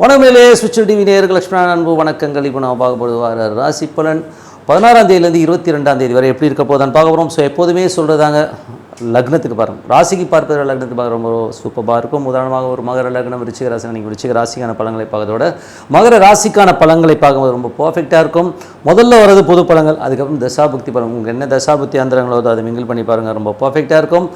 வணக்கமிலே சுவிட்சல் TV நேயர்கள் லட்சுமண அன்பு வணக்கங்கள். இப்போ நான் பார்க்க போடுவார் ராசி பலன் பதினாறாம் தேதியிலேருந்து இருபத்தி ரெண்டாம் தேதி வரை எப்படி இருக்க போதான்னு பார்க்க போகிறோம் ஸோ எப்போதுமே சொல்கிறதாங்க லக்னத்துக்கு பாருங்கள் ராசிக்கு பார்ப்பது லக்னத்துக்கு பார்க்க ரொம்ப சூப்பராக இருக்கும். உதாரணமாக ஒரு மகர லக்னம் ரிச்சிக ராசி நீங்கள் ரிச்சிக ராசிக்கான பழங்களை பார்க்கறதோட மகர ராசிக்கான பழங்களை பார்க்கும்போது ரொம்ப பர்ஃபெக்டாக இருக்கும். முதல்ல வரது பொது பழங்கள் அதுக்கப்புறம் தசாபுக்தி பழங்கள். உங்களுக்கு என்ன தசாபுக்தி அந்தரங்களோ அதை மிங்கிள் பண்ணி பாருங்கள் ரொம்ப பர்ஃபெக்டாக இருக்கும்.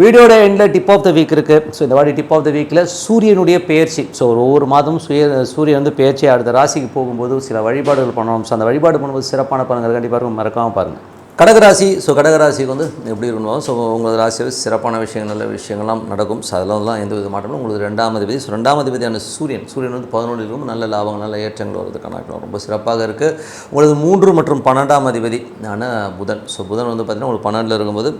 வீடியோட எண்டில் டிப் ஆஃப் த வீக் இருக்குது ஸோ இந்த வாட்டி டிப் ஆஃப் த வீக்கில் சூரியனுடைய பெயர்ச்சி. ஸோ ஒவ்வொரு மாதமும் சுய சூரியன் வந்து பெயர்ச்சி அடுத்த ராசிக்கு போகும்போது சில வழிபாடுகள் பண்ணணும். ஸோ அந்த வழிபாடு பண்ணும்போது சிறப்பான பலன்கள் கண்டிப்பாக இருக்கும். மறக்காமல் பாருங்கள் கடகராசி ஸோ கடகராசிக்கு வந்து எப்படி இருக்கணும்? ஸோ உங்களது ராசியில் சிறப்பான விஷயங்கள் நல்ல விஷயங்கள்லாம் நடக்கும். ஸோ அதெல்லாம் எந்த வித மாற்றமும் உங்களுக்கு ரெண்டாம் அதிபதி ஸோ ரெண்டாம் அதிபதியான சூரியன். சூரியன் வந்து பதினொன்று இருக்கும். நல்ல லாபங்கள் நல்ல ஏற்றங்கள் வருவதற்கான வாய்ப்புகள் ரொம்ப சிறப்பாக இருக்குது உங்களது மூன்று மற்றும் பன்னெண்டாம் அதிபதி ஆன புதன். ஸோ புதன் வந்து பார்த்திங்கன்னா உங்களுக்கு பன்னெண்டில் இருக்கும்போது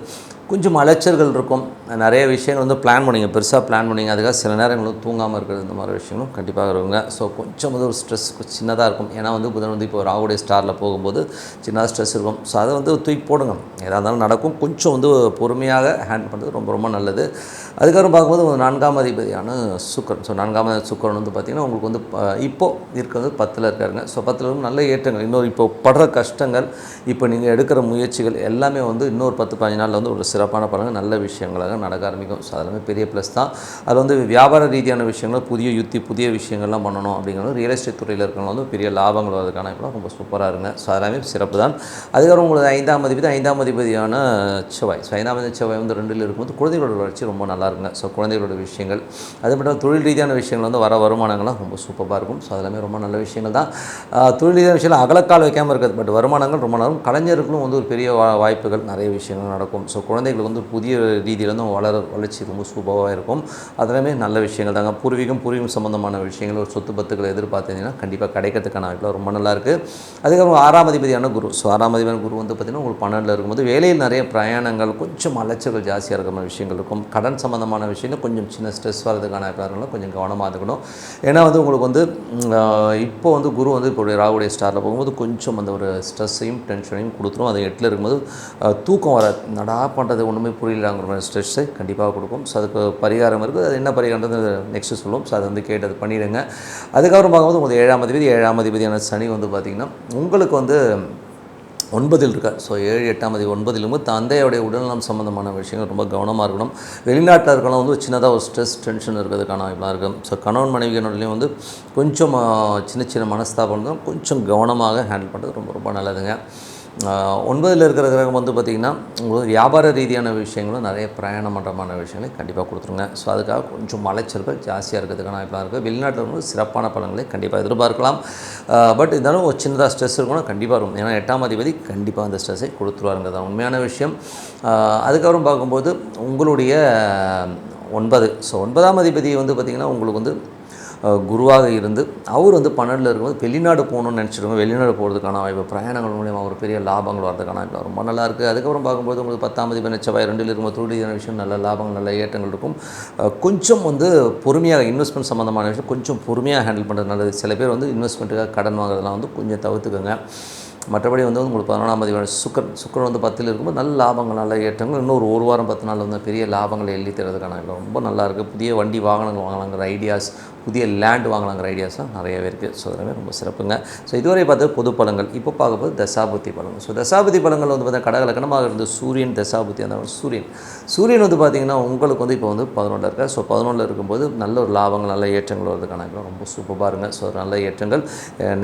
கொஞ்சம் அலைச்சல்கள் இருக்கும். நிறைய விஷயங்கள் வந்து பிளான் பண்ணிங்க பெருசாக பிளான் பண்ணிங்க அதுக்காக சில நேரங்களும் தூங்காமல் இருக்கிறது இந்த மாதிரி விஷயங்களும் கண்டிப்பாக இருக்குங்க ஸோ கொஞ்சம் வந்து ஒரு ஸ்ட்ரெஸ் சின்னதாக இருக்கும். ஏன்னா வந்து புதன் வந்து இப்போ ராகுடைய ஸ்டாரில் போகும்போது சின்னதாக ஸ்ட்ரெஸ் இருக்கும். ஸோ அதை வந்து தூக்கி போடுங்க. எதாக இருந்தாலும் நடக்கும். கொஞ்சம் வந்து பொறுமையாக ஹேண்டில் பண்ணுறது ரொம்ப ரொம்ப நல்லது. அதுக்கப்புறம் பார்க்கும்போது ஒரு நான்காம் அதிபதியான சுக்கரன். ஸோ நான்காம் சுக்கரன் வந்து பார்த்திங்கன்னா உங்களுக்கு வந்து இப்போது இருக்கிறது பத்தில் இருக்காருங்க. ஸோ பத்தில் இருக்கும் நல்ல ஏற்றங்கள். இன்னொரு இப்போ படுற கஷ்டங்கள் இப்போ நீங்கள் எடுக்கிற முயற்சிகள் எல்லாமே வந்து இன்னொரு பத்து பதினஞ்சு நாளில் வந்து ஒரு சிறப்பான பலன்கள் நல்ல விஷயங்களாக நடக்க ஆரம்பிக்கும். ஸோ அதெல்லாமே பெரிய ப்ளஸ் தான். அது வந்து வியாபார ரீதியான விஷயங்கள் புதிய யுத்தி புதிய விஷயங்கள்லாம் பண்ணணும் அப்படிங்கிறது ரியல் எஸ்டேட் துறையில் இருக்கிறவங்க வந்து பெரிய லாபங்கள் வரதுக்கான இப்போ ரொம்ப சூப்பராக இருங்க ஸோ அதெல்லாமே சிறப்பு தான். அதுக்கப்புறம் உங்களுக்கு ஐந்தாம் அதிபதி ஐந்தாம் அதிபதியான செவ்வாய். ஸோ ஐந்தாம் அதிபதி செவ்வாய் வந்து ரெண்டில் இருக்கும்போது குழந்தைகளோட வளர்ச்சி ரொம்ப நல்லா இருக்குங்க. ஸோ குழந்தைகளோட விஷயங்கள். அது மட்டும் தொழில் ரீதியான விஷயங்கள் வந்து வர வருமானங்கள்லாம் ரொம்ப சூப்பராக இருக்கும். ஸோ அதெல்லாமே ரொம்ப நல்ல விஷயங்கள் தான். தொழில் ரீதியான விஷயம் அகலக்கால் வைக்காமல் இருக்குது பட் வருமானங்கள் ரொம்ப நல்லா இருக்கும். கலைஞர்களும் வந்து ஒரு பெரிய வாய்ப்புகள் நிறைய விஷயங்கள் நடக்கும். ஸோ குழந்தைகளுக்கு வந்து புதிய ரீதியில் வந்து வளர வளர்ச்சி ரொம்ப சூப்பராக இருக்கும். அதெல்லாமே நல்ல விஷயங்கள் தாங்க. பூர்வீகம் பூர்வீகம் சம்மந்தமான விஷயங்கள் ஒரு சொத்து பத்துக்களை எதிர்பார்த்தீங்கன்னா கண்டிப்பாக கிடைக்கிறதுக்கான வாய்ப்பில் ரொம்ப நல்லாயிருக்கு அதுக்கப்புறம் ஆறாம் அதிபதியான குரு. ஸோ ஆறாம் அதிபதியான குரு வந்து பார்த்திங்கன்னா உங்களுக்கு பன்னெண்டில் இருக்கும்போது வேலையில் நிறைய பிரயாணங்கள் கொஞ்சம் அலைச்சல்கள் ஜாஸ்தியாக இருக்கிற மாதிரி விஷயங்கள் இருக்கும். கடன் சம்மந்தமான விஷயங்கள் கொஞ்சம் சின்ன ஸ்ட்ரெஸ் வரதுக்கான காரணங்களும் கொஞ்சம் கவனமாக இருக்கணும். ஏன்னா வந்து உங்களுக்கு வந்து இப்போ வந்து குரு வந்து இப்போ ராகுடைய ஸ்டாரில் போகும்போது கொஞ்சம் அந்த ஒரு ஸ்ட்ரெஸ்ஸையும் டென்ஷனையும் கொடுத்துரும். அது எட்டில் இருக்கும்போது தூக்கம் வராது. நடா பண்ணுறது அது ஒன்றுமே புரியலாங்கிற மாதிரி ஸ்ட்ரெஸ்ஸை கண்டிப்பாக கொடுக்கும். ஸோ அதுக்கு பரிகாரம் இருக்குது. அது என்ன பரிகாரன்றது நெக்ஸ்ட்டு சொல்லுவோம். ஸோ அதை வந்து கேட்டு அது பண்ணிடுங்க. அதுக்கப்புறம் பார்க்கும்போது உங்களுக்கு ஏழாம் அதிபதி ஏழாம் அதிபதியான சனி வந்து பார்த்திங்கன்னா உங்களுக்கு வந்து ஒன்பதில் இருக்கார். ஸோ ஏழு எட்டாம் தேதி ஒன்பதிலும் தந்தையோடைய உடல்நலம் சம்மந்தமான விஷயங்கள் ரொம்ப கவனமாக இருக்கணும். வெளிநாட்டில் இருக்கலாம் வந்து சின்னதாக ஒரு ஸ்ட்ரெஸ் டென்ஷன் இருக்கிறதுக்கான வாய்ப்பாக இருக்கும் ஸோ கணவன் மனைவியினுடையும் வந்து கொஞ்சம் சின்ன சின்ன மனஸ்தாபம் கொஞ்சம் கவனமாக ஹேண்டில் பண்ணுறது ரொம்ப ரொம்ப நல்லதுங்க. ஒன்பதில் இருக்கிற கிரகம் வந்து பார்த்திங்கன்னா உங்களுக்கு வியாபார ரீதியான விஷயங்களும் நிறைய பிரயாணம் பண்ணுறமான விஷயங்களை கண்டிப்பாக கொடுத்துருங்க. ஸோ அதுக்காக கொஞ்சம் மலைச்சல்கள் ஜாஸ்தியாக இருக்கிறதுக்கான வாய்ப்பாக இருக்குது. வெளிநாட்டில் வந்து சிறப்பான பலன்களை கண்டிப்பாக எதிர்பார்க்கலாம். பட் இருந்தாலும் ஒரு சின்னதாக ஸ்ட்ரெஸ் இருக்கணும் கண்டிப்பாக இருக்கும் ஏன்னா எட்டாம் அதிபதி கண்டிப்பாக அந்த ஸ்ட்ரெஸ்ஸை கொடுத்துருவாருங்கிறது தான் உண்மையான விஷயம். அதுக்கப்புறம் பார்க்கும்போது உங்களுடைய ஒன்பது. ஸோ ஒன்பதாம் அதிபதி வந்து பார்த்திங்கன்னா உங்களுக்கு வந்து குருவாக இருந்து அவர் வந்து பன்னெண்டில் இருக்கும்போது வெளிநாடு போகணும்னு நினச்சிருக்கோம் வெளிநாடு போகிறதுக்கான வாய்ப்பு பிரயாணங்கள் மூலியமாக ஒரு பெரிய லாபங்கள் வரதுக்கான வாய்ப்பு ரொம்ப நல்லா இருக்குது அதுக்கப்புறம் பார்க்கும்போது உங்களுக்கு பத்தாம் மதிப்பு செவ்வாய் ரெண்டில் இருக்கும்போது தொழில் விஷயம் நல்ல லாபங்கள் நல்ல ஏற்றங்கள் இருக்கும். கொஞ்சம் வந்து பொறுமையாக இன்வெஸ்ட்மெண்ட் சம்மந்தமான விஷயம் கொஞ்சம் பொறுமையாக ஹேண்டில் பண்ணுறது நல்லது. சில பேர் வந்து இன்வெஸ்ட்மெண்ட்டுக்காக கடன் வாங்குறதெல்லாம் வந்து கொஞ்சம் தவிர்த்துக்கோங்க. மற்றபடி வந்து உங்களுக்கு பதினொன்றாம் தேதி சுக்கர் சுக்கரன் வந்து பத்தில் இருக்கும்போது நல்ல லாபங்கள் நல்ல ஏற்றங்கள் இன்னும் ஒரு ஒரு வாரம் பத்து நாள் வந்து பெரிய லாபங்களை எழுதி தரதுக்கான ரொம்ப நல்லா இருக்குது புதிய வண்டி வாகனங்கள் வாங்கலாங்கிற ஐடியாஸ் புதிய லேண்ட் வாங்கலாங்கிற ஐடியாஸ்லாம் நிறையவே இருக்குது ஸோ அதெல்லாமே ரொம்ப சிறப்புங்க. ஸோ இதுவரை பார்த்தது பொது பலங்கள் இப்போ பார்க்கும்போது தசாபுத்தி பலங்கள் ஸோ தசாபுத்தி பலங்கள் வந்து பார்த்தீங்கன்னா கடகலக்கணமாக இருந்து சூரியன் தசாபுத்தி அந்த சூரியன். சூரியன் வந்து பார்த்திங்கன்னா உங்களுக்கு வந்து இப்போ வந்து பதினொன்றில் இருக்கார் ஸோ பதினொன்றில் இருக்கும்போது நல்ல ஒரு லாபங்கள் நல்ல ஏற்றங்கள் வருதுக்கான இப்போ ரொம்ப சூப்பராக இருங்க ஸோ நல்ல ஏற்றங்கள்.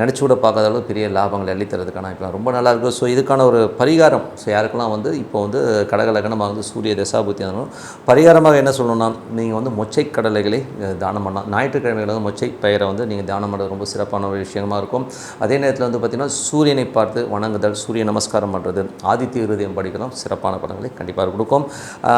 நினச்சி கூட பார்க்காத அளவு பெரிய லாபங்கள் அள்ளித்தரதுக்கான இப்போ ரொம்ப நல்லா இருக்கும் ஸோ இதுக்கான ஒரு பரிகாரம். ஸோ யாருக்கெல்லாம் வந்து இப்போ வந்து கடகலக்கணமாக வந்து சூரிய தசாபுத்தி அந்த பரிகாரமாக என்ன சொல்லணும்னா நீங்கள் வந்து மொச்சை கடலைகளை தானம் தானம் பண்ணலாம். ஞாயிற்றுக்கிழமைகள் வந்து மொச்சை பயிரை வந்து நீங்கள் தானம் பண்ணுறது ரொம்ப சிறப்பான ஒரு விஷயமா இருக்கும். அதே நேரத்தில் வந்து பார்த்திங்கன்னா சூரியனை பார்த்து வணங்குதல் சூரிய நமஸ்காரம் பண்ணுறது ஆதித்ய இருதயம் படிக்கலாம் சிறப்பான படங்களை கண்டிப்பாக கொடுக்கும்.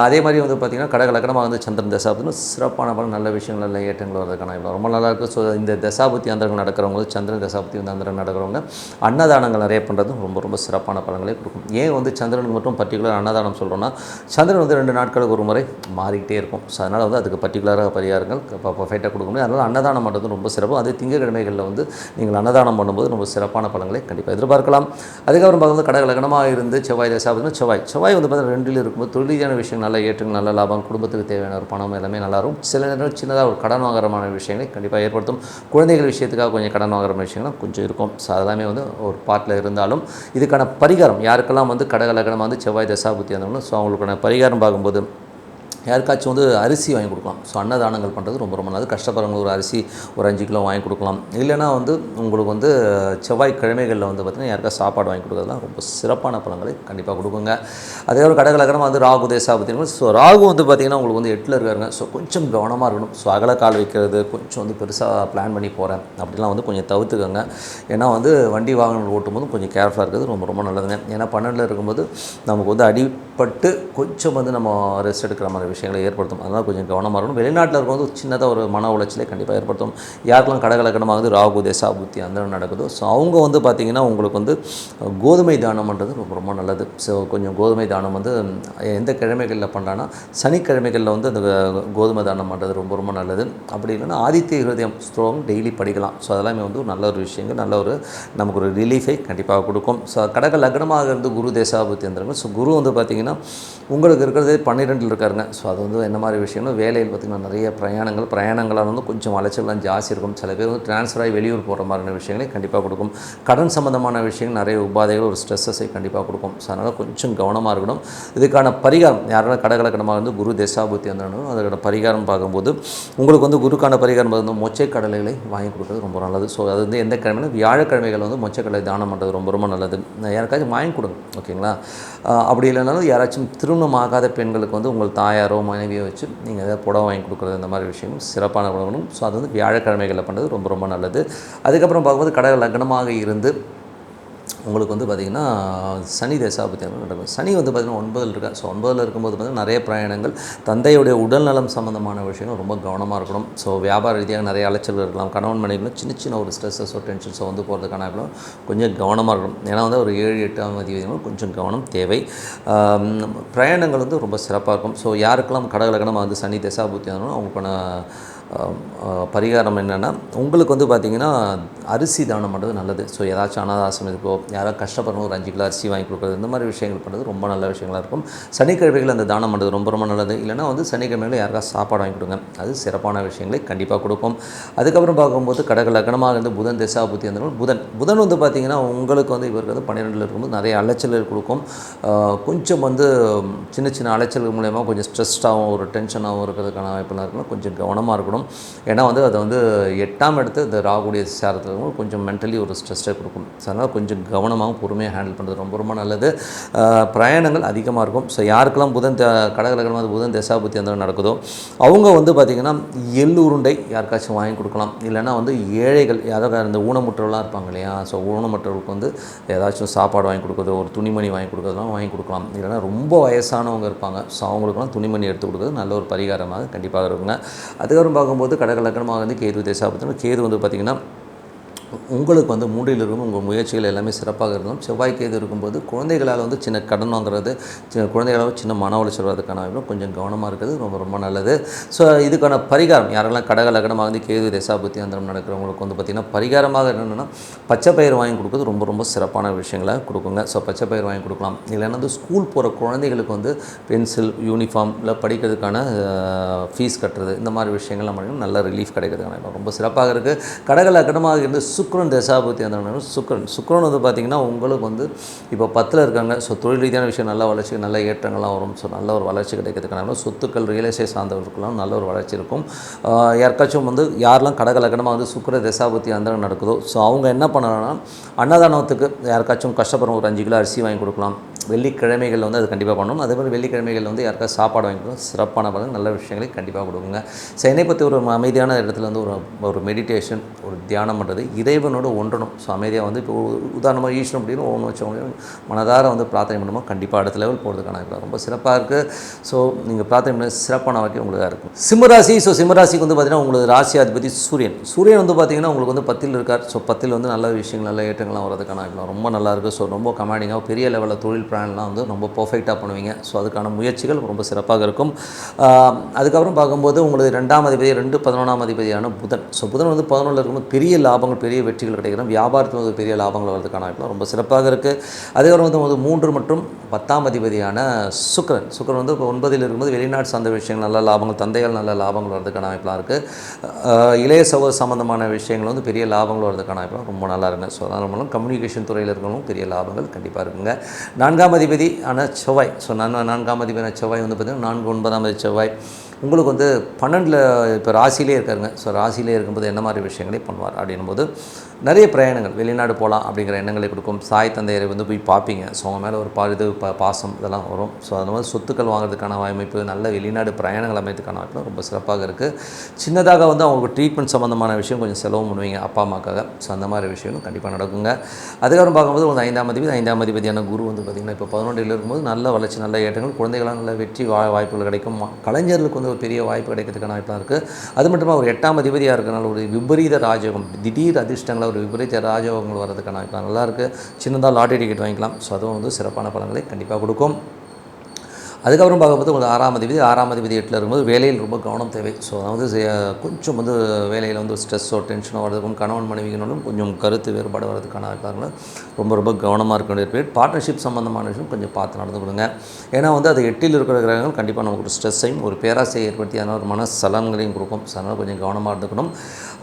அதே மாதிரி வந்து பார்த்திங்கன்னா கடகலக்கணமாக வந்து சந்திரன் தசாபுத்தினா சிறப்பான படம் நல்ல விஷயங்கள் நல்ல ஏற்றங்கள் வரதுக்கான ரொம்ப நல்லா இருக்குது ஸோ இந்த தசாபுத்தி அந்தரங்கள் நடக்கிறவங்க சந்திரன் தசாபுத்தி வந்து அந்தரங்கள் நடக்கிறவங்க அன்னதானங்கள் நிறைய பண்ணுறதும் ரொம்ப ரொம்ப சிறப்பான பலன்களை கொடுக்கும். ஏன் வந்து சந்திரனுக்கு மட்டும் பர்டிகுலர் அன்னதானம் சொல்கிறோன்னா சந்திரன் வந்து ரெண்டு நாட்களுக்கு ஒரு முறை மாறிக்கிட்டே இருக்கும். ஸோ அதனால் வந்து அதுக்கு பர்டிகுலராக பரிகாரங்கள் பர்ஃபெக்டாக கொடுக்க முடியும். அதனால் அதனால் அன்னதானம் பண்ணுறது ரொம்ப சிறப்பு. அது திங்கக்கிழமைகளில் வந்து நீங்கள் அன்னதானம் பண்ணும்போது ரொம்ப சிறப்பான பலன்களை கண்டிப்பாக எதிர்பார்க்கலாம். அதுக்கப்புறம் பார்க்கும்போது கடகலகனமாக இருந்து செவ்வாய் தசா பார்த்தீங்கன்னா செவ்வாய். செவ்வாய் வந்து பார்த்தீங்கன்னா ரெண்டில் இருக்கும்போது தொழிலான விஷயம் நல்லா ஏற்றுங்க நல்ல லாபம் குடும்பத்துக்கு தேவையான ஒரு பணம் எல்லாமே நல்லாயிருக்கும் சில நேரம் சின்னதாக ஒரு கடன் வாங்குறமான விஷயங்களை கண்டிப்பாக ஏற்படுத்தும். குழந்தைகள் விஷயத்துக்காக கொஞ்சம் கடன் வாங்குற விஷயங்கள்லாம் கொஞ்சம் இருக்கும். ஸோ அதெல்லாமே வந்து ஒரு பாட்டில் இருந்தாலும் இதுக்கான பரிகாரம் யாருக்கெல்லாம் வந்து கடகலகனம் வந்து செவ்வாய் தசாபுத்தி வந்தவங்களும் ஸோ அவங்களுக்கான பரிகாரம் பார்க்கும்போது யாருக்காச்சும் வந்து அரிசி வாங்கி கொடுக்கலாம். ஸோ அன்னதானங்கள் பண்ணுறது ரொம்ப ரொம்ப நல்லது. கஷ்டப்படுறவங்க ஒரு அரிசி ஒரு அஞ்சு கிலோ வாங்கி கொடுக்கலாம். இல்லைன்னா வந்து உங்களுக்கு வந்து செவ்வாய்க்கிழமைகளில் வந்து பார்த்திங்கன்னா யாருக்கா சாப்பாடு வாங்கி கொடுக்குறதுலாம் ரொம்ப சிறப்பான பலன்களை கண்டிப்பாக கொடுக்குங்க. அதே ஒரு கடகலகரமாக வந்து ராகு தேசா பார்த்திங்கன்னா ஸோ ராகு வந்து பார்த்திங்கன்னா உங்களுக்கு வந்து எட்டில் இருக்காருங்க. ஸோ கொஞ்சம் கவனமாக இருக்கணும். ஸோ அகல கால் வைக்கிறது கொஞ்சம் வந்து பெருசாக பிளான் பண்ணி போகிறேன் அப்படிலாம் வந்து கொஞ்சம் தவிர்த்துக்கோங்க. ஏன்னா வந்து வண்டி வாகனங்கள் ஓட்டும்போது கொஞ்சம் கேர்ஃபுல்லாக இருக்கிறது ரொம்ப ரொம்ப நல்லதுங்க. ஏன்னா பன்னெண்டில் இருக்கும்போது நமக்கு வந்து அடிப்பட்டு கொஞ்சம் வந்து நம்ம ரெஸ்ட் எடுக்கிற மாதிரி விஷயங்களை ஏற்படுத்தும். அதனால் கொஞ்சம் கவனமாக இருக்கணும். வெளிநாட்டில் இருக்கும்போது சின்னதாக ஒரு மன உளைச்சலை கண்டிப்பாக ஏற்படுத்தும். யாருக்கெல்லாம் கடகலக்கணமாக வந்து ராகு தேசா புத்தி அந்த நடக்குதோ? ஸோ அவங்க வந்து பார்த்திங்கன்னா உங்களுக்கு வந்து கோதுமை தானம் பண்ணுறது ரொம்ப ரொம்ப நல்லது. ஸோ கொஞ்சம் கோதுமை தானம் வந்து எந்த கிழமைகளில் பண்ணலான்னா சனிக்கிழமைகளில் வந்து அந்த கோதுமை தானம் பண்ணுறது ரொம்ப ரொம்ப நல்லது. அப்படி இல்லைன்னா ஆதித்ய ஹிருதயம் ஸ்லோகம் டெய்லி படிக்கலாம். ஸோ அதெல்லாமே வந்து ஒரு நல்ல ஒரு விஷயங்கள் நல்ல ஒரு நமக்கு ஒரு ரிலீஃபை கண்டிப்பாக கொடுக்கும். ஸோ கடக லக்னமாக இருந்து குரு தேசாபுத்தி வந்துருங்க ஸோ குரு வந்து பார்த்திங்கன்னா உங்களுக்கு இருக்கிறதே பன்னிரெண்டில் இருக்காருங்க. ஸோ அது வந்து என்ன மாதிரி விஷயம்னா வேலையில் பார்த்திங்கன்னா நிறைய பிரயாணங்கள் பிரயாணங்களால் வந்து கொஞ்சம் அலைச்சல்லாம் ஜாஸ்தி இருக்கும். சில பேர் வந்து ட்ரான்ஸ்ஃபர் ஆகி வெளியூர் போகிற மாதிரியான விஷயங்களை கண்டிப்பாக கொடுக்கும். கடன் சம்மந்தமான விஷயங்கள் நிறைய உபாதைகள் ஒரு ஸ்ட்ரெஸ்ஸஸை கண்டிப்பாக கொடுக்கும். ஸோ அதனால் கொஞ்சம் கவனமாக இருக்கணும். இதுக்கான பரிகாரம் யாரெல்லாம் கடகலக்கணமாக வந்து குரு தேசாபுத்தி வந்தாலும் அதோட பரிகாரம் பார்க்கும்போது உங்களுக்கு வந்து குருக்கான பரிகாரம் வந்து மொச்சை கடலைகளை வாங்கி கொடுக்குறது ரொம்ப நல்லது. ஸோ அது வந்து எந்த கிழமையிலும் வியாழக்கிழமைகள் வந்து மொச்சக்கடலை தானம் பண்ணுறது ரொம்ப ரொம்ப நல்லது. யாருக்காச்சும் வாங்கி கொடுங்க ஓகேங்களா? அப்படி இல்லைனாலும் யாராச்சும் திருமணம் ஆகாத பெண்களுக்கு வந்து உங்கள் தாயாரோ மனைவியோ வச்சு நீங்கள் எதாவது புடவை வாங்கி கொடுக்குறது இந்த மாதிரி விஷயமும் சிறப்பான குணங்களும் ஸோ அது வந்து வியாழக்கிழமைகளில் பண்ணுறது ரொம்ப ரொம்ப நல்லது. அதுக்கப்புறம் பார்க்கும்போது கடக லக்னமாக இருந்து உங்களுக்கு வந்து பார்த்திங்கன்னா சனி தசாபத்தி நடக்கும்? சனி வந்து பார்த்திங்கன்னா ஒன்பதில் இருக்கா? ஸோ ஒன்பதில் இருக்கும்போது பார்த்திங்கன்னா நிறைய பிரயாணங்கள் தந்தையுடைய உடல்நலம் சம்மந்தமான விஷயங்கள் ரொம்ப கவனமாக இருக்கணும். ஸோ வியாபார ரீதியாக நிறைய அலைச்சல் இருக்கலாம். கணவன் மனைவியில் சின்ன சின்ன ஒரு ஸ்ட்ரெஸ்ஸஸோ டென்ஷன்ஸோ வந்து போகிறதுக்கான கொஞ்சம் கவனமாக இருக்கணும். ஏன்னா வந்து ஒரு ஏழு எட்டாம் அதிபதிகளும் கொஞ்சம் கவனம் தேவை. பிரயாணங்கள் வந்து ரொம்ப சிறப்பாக இருக்கும். ஸோ யாருக்கெல்லாம் கடகலகனமாக வந்து சனி தசாபுத்தி ஆனாலும் அவங்களுக்கான பரிகாரம் என்னென்னா உங்களுக்கு வந்து பார்த்திங்கன்னா அரிசி தானம் பண்ணுறது நல்லது. ஸோ ஏதாச்சும் அனாதாசிரமத்துக்கோ யாராவது கஷ்டப்படுறவங்க ஒரு அஞ்சு கிலோ அரிசி வாங்கி கொடுக்குறது இந்த மாதிரி விஷயங்கள் பண்ணுறது ரொம்ப நல்ல விஷயங்களாக இருக்கும். சனிக்கிழமைகள் அந்த தானம் பண்ணுறது ரொம்ப ரொம்ப நல்லது. இல்லைனா வந்து சனிக்கிழமைகளில் யாருக்காவது சாப்பாடு வாங்கி கொடுங்க. அது சிறப்பான விஷயங்களை கண்டிப்பாக கொடுக்கும். அதுக்கப்புறம் பார்க்கும்போது கடக லக்னமாக இருந்து புதன் திசா புத்தி இருந்தாலும் புதன். புதன் வந்து பார்த்திங்கன்னா உங்களுக்கு வந்து இவருக்கு வந்து பன்னிரெண்டில் இருக்கும்போது நிறைய அலைச்சல்கள் கொடுக்கும். கொஞ்சம் வந்து சின்ன சின்ன அலைச்சல் மூலயமா கொஞ்சம் ஸ்ட்ரெஸ்டாகவும் ஒரு டென்ஷனாகவும் இருக்கிறதுக்கான வாய்ப்புலாம் இருக்கணும் கொஞ்சம் கவனமாக இருக்கணும். ஏன்னா வந்து அதை வந்து எட்டாம் எடுத்து இந்த ராகுடைய சேரத்தில் கொஞ்சம் மென்டலி ஒரு ஸ்ட்ரெஸ்ஸை கொடுக்கும் ஸோ அதனால் கொஞ்சம் கவனமாகவும் பொறுமையாக ஹேண்டில் பண்ணுறது ரொம்ப ரொம்ப நல்லது. பிரயாணங்கள் அதிகமாக இருக்கும். ஸோ யாருக்கெல்லாம் புதன் த- புதன் தசாபுத்தி அந்த நடக்குதோ அவங்க வந்து பார்த்திங்கன்னா எள்ளு உருண்டை யாருக்காச்சும் வாங்கி கொடுக்கலாம். இல்லைன்னா வந்து ஏழைகள் யாராவது இந்த ஊனமுற்றவர்களாக இருப்பாங்க இல்லையா? ஸோ ஊனமுற்றவர்களுக்கு வந்து ஏதாச்சும் சாப்பாடு வாங்கி கொடுக்குறது ஒரு துணிமணி வாங்கி கொடுக்குறதுலாம் வாங்கி கொடுக்கலாம். இல்லைன்னா ரொம்ப வயசானவங்க இருப்பாங்க. ஸோ அவங்களுக்குலாம் துணிமணி எடுத்து கொடுக்குறது நல்ல ஒரு பரிகாரமாக கண்டிப்பாக இருக்குங்க. அதுக்கப்புறம் பார்க்கும்போது கடகலக்கணமாக வந்து கேது தேசாபத்தினா கேது வந்து பார்த்திங்கன்னா உங்களுக்கு வந்து மூன்றில் இருக்கும் உங்கள் முயற்சிகள் எல்லாமே சிறப்பாக இருந்தாலும் செவ்வாய் கேது இருக்கும்போது குழந்தைகளால் வந்து சின்ன கடன் வாங்குறது சின்ன குழந்தைகளால் சின்ன மன உளைச்சல் வரதுக்கான வாய்ப்பு கொஞ்சம் கவனமாக இருக்கிறது ரொம்ப ரொம்ப நல்லது. ஸோ இதுக்கான பரிகாரம் யாரெல்லாம் கடக லக்னமாக வந்து கேது தசாபுத்தி அந்தரம் நடக்கிறவங்களுக்கு வந்து பார்த்திங்கன்னா பரிகாரமாக என்னென்னா பச்சை பயிர் வாங்கி கொடுக்குறது ரொம்ப ரொம்ப சிறப்பான விஷயங்களை கொடுக்குங்க. ஸோ பச்சை பயிர் வாங்கி கொடுக்கலாம். இல்லைன்னா வந்து ஸ்கூல் போகிற குழந்தைகளுக்கு வந்து பென்சில் யூனிஃபார்ம் இல்லை படிக்கிறதுக்கான ஃபீஸ் கட்டுறது இந்த மாதிரி விஷயங்கள்லாம் பண்ணிங்கன்னா நல்ல ரிலீஃப் கிடைக்கிறதுக்கான ரொம்ப சிறப்பாக இருக்குது கடக லக்னமாக இருந்து சுக்ரன் தசாபதி அந்த சுக்ரன் சுக்ரன் வந்து பார்த்திங்கன்னா உங்களுக்கு வந்து இப்போ பத்தில் இருக்காங்க. ஸோ தொழில் ரீதியான விஷயம் நல்ல வளர்ச்சி நல்ல ஏற்றங்கள்லாம் வரும். ஸோ நல்ல ஒரு வளர்ச்சி கிடைக்கிறதுக்கான சொத்துக்கள் ரியல் எஸ்டேட் சார்ந்தவர்களுக்கெல்லாம் நல்ல ஒரு வளர்ச்சி இருக்கும். யாருக்காச்சும் வந்து யாரெல்லாம் கடக லக்கணமாக வந்து சுக்கிர தசாபதி அந்த நடக்குதோ ஸோ அவங்க என்ன பண்ணணும்னா அன்னதானத்துக்கு யாருக்காச்சும் கஷ்டப்படுற ஒரு அஞ்சு கிலோ அரிசி வாங்கி கொடுக்கலாம். வெள்ளிக்கிழமைகள் வந்து அது கண்டிப்பாக பண்ணணும். அதே மாதிரி வெள்ளிக்கிழமைகள் வந்து யாருக்கா சாப்பாடு வாங்கி கொடுக்கணும் சிறப்பான பலன் நல்ல விஷயங்களை கண்டிப்பாக கொடுக்குங்க ஸோ என்னை பற்றி ஒரு அமைதியான இடத்துல வந்து ஒரு ஒரு மெடிடேஷன் ஒரு தியானம் பண்ணுறது இறைவனோட ஒன்றணும். ஸோ அமைதியாக வந்து இப்போ உதாரணமாக ஈஸ்வரன் அப்படின்னு ஒன்று வச்சவங்க மனதார வந்து பிரார்த்தனை பண்ணும்போது கண்டிப்பாக அடுத்த லெவல் போகிறதுக்கான வாய்ப்பு ரொம்ப சிறப்பாக இருக்குது ஸோ நீங்கள் பிரார்த்தனை பண்ண சிறப்பான வாழ்க்கை உங்களுக்கு இருக்கும். சிம்மராசி ஸோ சிம்மராசிக்கு வந்து பார்த்தீங்கன்னா உங்களுக்கு ராசி அதிபதி சூரியன். சூரியன் வந்து பார்த்தீங்கன்னா உங்களுக்கு வந்து பத்தில் இருக்கார். ஸோ பத்தில் வந்து நல்ல விஷயங்கள் நல்ல ஏற்றங்கள்லாம் வரதுக்கான இப்போ ரொம்ப நல்லா இருக்குது ஸோ ரொம்ப கமாண்டிங்காக பெரிய லெவலில் தொழில் பிளான்லாம் வந்து ரொம்ப பர்ஃபெக்டாக பண்ணுவீங்க. ஸோ அதுக்கான முயற்சிகள் ரொம்ப சிறப்பாக இருக்கும். அதுக்கப்புறம் பார்க்கும்போது உங்களுக்கு ரெண்டாம் அதிபதி ரெண்டு பதினொன்றாம் அதிபதியான புதன். ஸோ புதன் வந்து பதினொன்றில் இருக்கும்போது பெரிய லாபங்கள் பெரிய வெற்றிகள் கிடைக்கிறோம் வியாபாரத்தில் வந்து பெரிய லாபங்கள் வரதுக்கான வாய்ப்புலாம் ரொம்ப சிறப்பாக இருக்குது அதுக்கப்புறம் வந்து வந்து மூன்று மற்றும் பத்தாம் அதிபதியான சுக்கரன். சுக்கரன் வந்து இப்போ ஒன்பதில் இருக்கும்போது வெளிநாடு சார்ந்த விஷயங்கள் நல்ல லாபங்கள் தந்தைகள் நல்ல லாபங்கள் வர்றதுக்கான வாய்ப்புலாம் இருக்குது இளைய சகோதர சம்மந்தமான விஷயங்கள் வந்து பெரிய லாபங்கள் வரதுக்கான வாய்ப்புலாம் ரொம்ப நல்லா இருக்குங்க ஸோ அதனால் மூலம் கம்யூனிகேஷன் துறையில் இருக்கிறவங்களும் பெரிய லாபங்கள் கண்டிப்பாக இருக்குங்க. நான்காம் அதிபதி ஆனால் செவ்வாய். ஸோ நான் நான்காம் அதிபதியான செவ்வாய் வந்து பார்த்திங்கன்னா நான்கு ஒன்பதாம் அதிபதி செவ்வாய். உங்களுக்கு வந்து பன்னெண்டில் இப்போ ராசியிலே இருக்காருங்க. ஸோ ராசியிலே இருக்கும்போது என்ன மாதிரி விஷயங்களே பண்ணுவார் அப்படின்னும் போது நிறைய பிரயாணங்கள் வெளிநாடு போகலாம் அப்படிங்கிற எண்ணங்களை கொடுக்கும். சாய் தந்தையரை வந்து போய் பார்ப்பீங்க. ஸோ அவங்க மேலே ஒரு பா இது பாசம் இதெல்லாம் வரும். ஸோ அந்த மாதிரி சொத்துக்கள் வாங்குறதுக்கான வாய்ப்பு நல்ல வெளிநாடு பிரயாணங்கள் அமைத்துக்கான வாய்ப்பு ரொம்ப சிறப்பாக இருக்குது சின்னதாக வந்து அவங்களுக்கு ட்ரீட்மெண்ட் சம்மந்தமான விஷயம் கொஞ்சம் செலவும் பண்ணுவீங்க அப்பா அம்மாக்காக. ஸோ அந்த மாதிரி விஷயமும் கண்டிப்பாக நடக்குங்க. அதுக்கப்புறம் பார்க்கும்போது ஒரு ஐந்தாம் அதிபதி ஐந்தாம் அதிபதியான குரு வந்து பார்த்திங்கன்னா இப்போ பதினொன்றில் இருக்கும்போது நல்ல வளர்ச்சி நல்ல ஏற்றங்கள் குழந்தைகளால் நல்ல வெற்றி வா வாய்ப்புகள் கிடைக்கும். கலைஞர்களுக்கு வந்து ஒரு பெரிய வாய்ப்பு கிடைக்கிறதுக்கான வாய்ப்பாக இருக்குது அது மட்டும் ஒரு எட்டாம் அதிபதியாக இருக்கனால ஒரு விபரீத ராஜகம் திடீர் அதிர்ஷ்டங்களை ஒரு விபரீத ராஜயோகங்கள் வர்றதுக்கான வாய்ப்பு நல்லாயிருக்கு சின்னதாக லாட்டரி டிக்கெட் வாங்கிக்கலாம். ஸோ அதுவும் வந்து சிறப்பான பலன்களை கண்டிப்பாக கொடுக்கும். அதுக்கப்புறம் பார்க்கும்போது உங்களுக்கு ஆறாம் அதிபதி. ஆறாம் அதிபதி எட்டில் இருக்கும்போது வேலையில் ரொம்ப கவனம் தேவை. ஸோ அதாவது செ- கொஞ்சம் வந்து வேலையில் வந்து ஸ்ட்ரெஸ்ஸோ டென்ஷனோ வரதுக்கும் கணவன் மனைவிகளும் கொஞ்சம் கருத்து வேறுபாடு வரதுக்கான காரணம் ரொம்ப ரொம்ப கவனமாக இருக்க வேண்டிய பீரியட் பார்ட்னர்ஷிப் சம்மந்தமான விஷயம் கொஞ்சம் பார்த்து நடந்து கொடுங்க ஏன்னா வந்து அது எட்டில் இருக்கிற கிரகங்கள் கண்டிப்பாக நமக்கு ஒரு ஸ்ட்ரெஸ்ஸையும் ஒரு பேராசையை ஏற்படுத்தி அதனால் ஒரு மன சலன்களையும் கொடுக்கும். ஸோ அதனால் கொஞ்சம் கவனமாக இருந்துக்கணும்.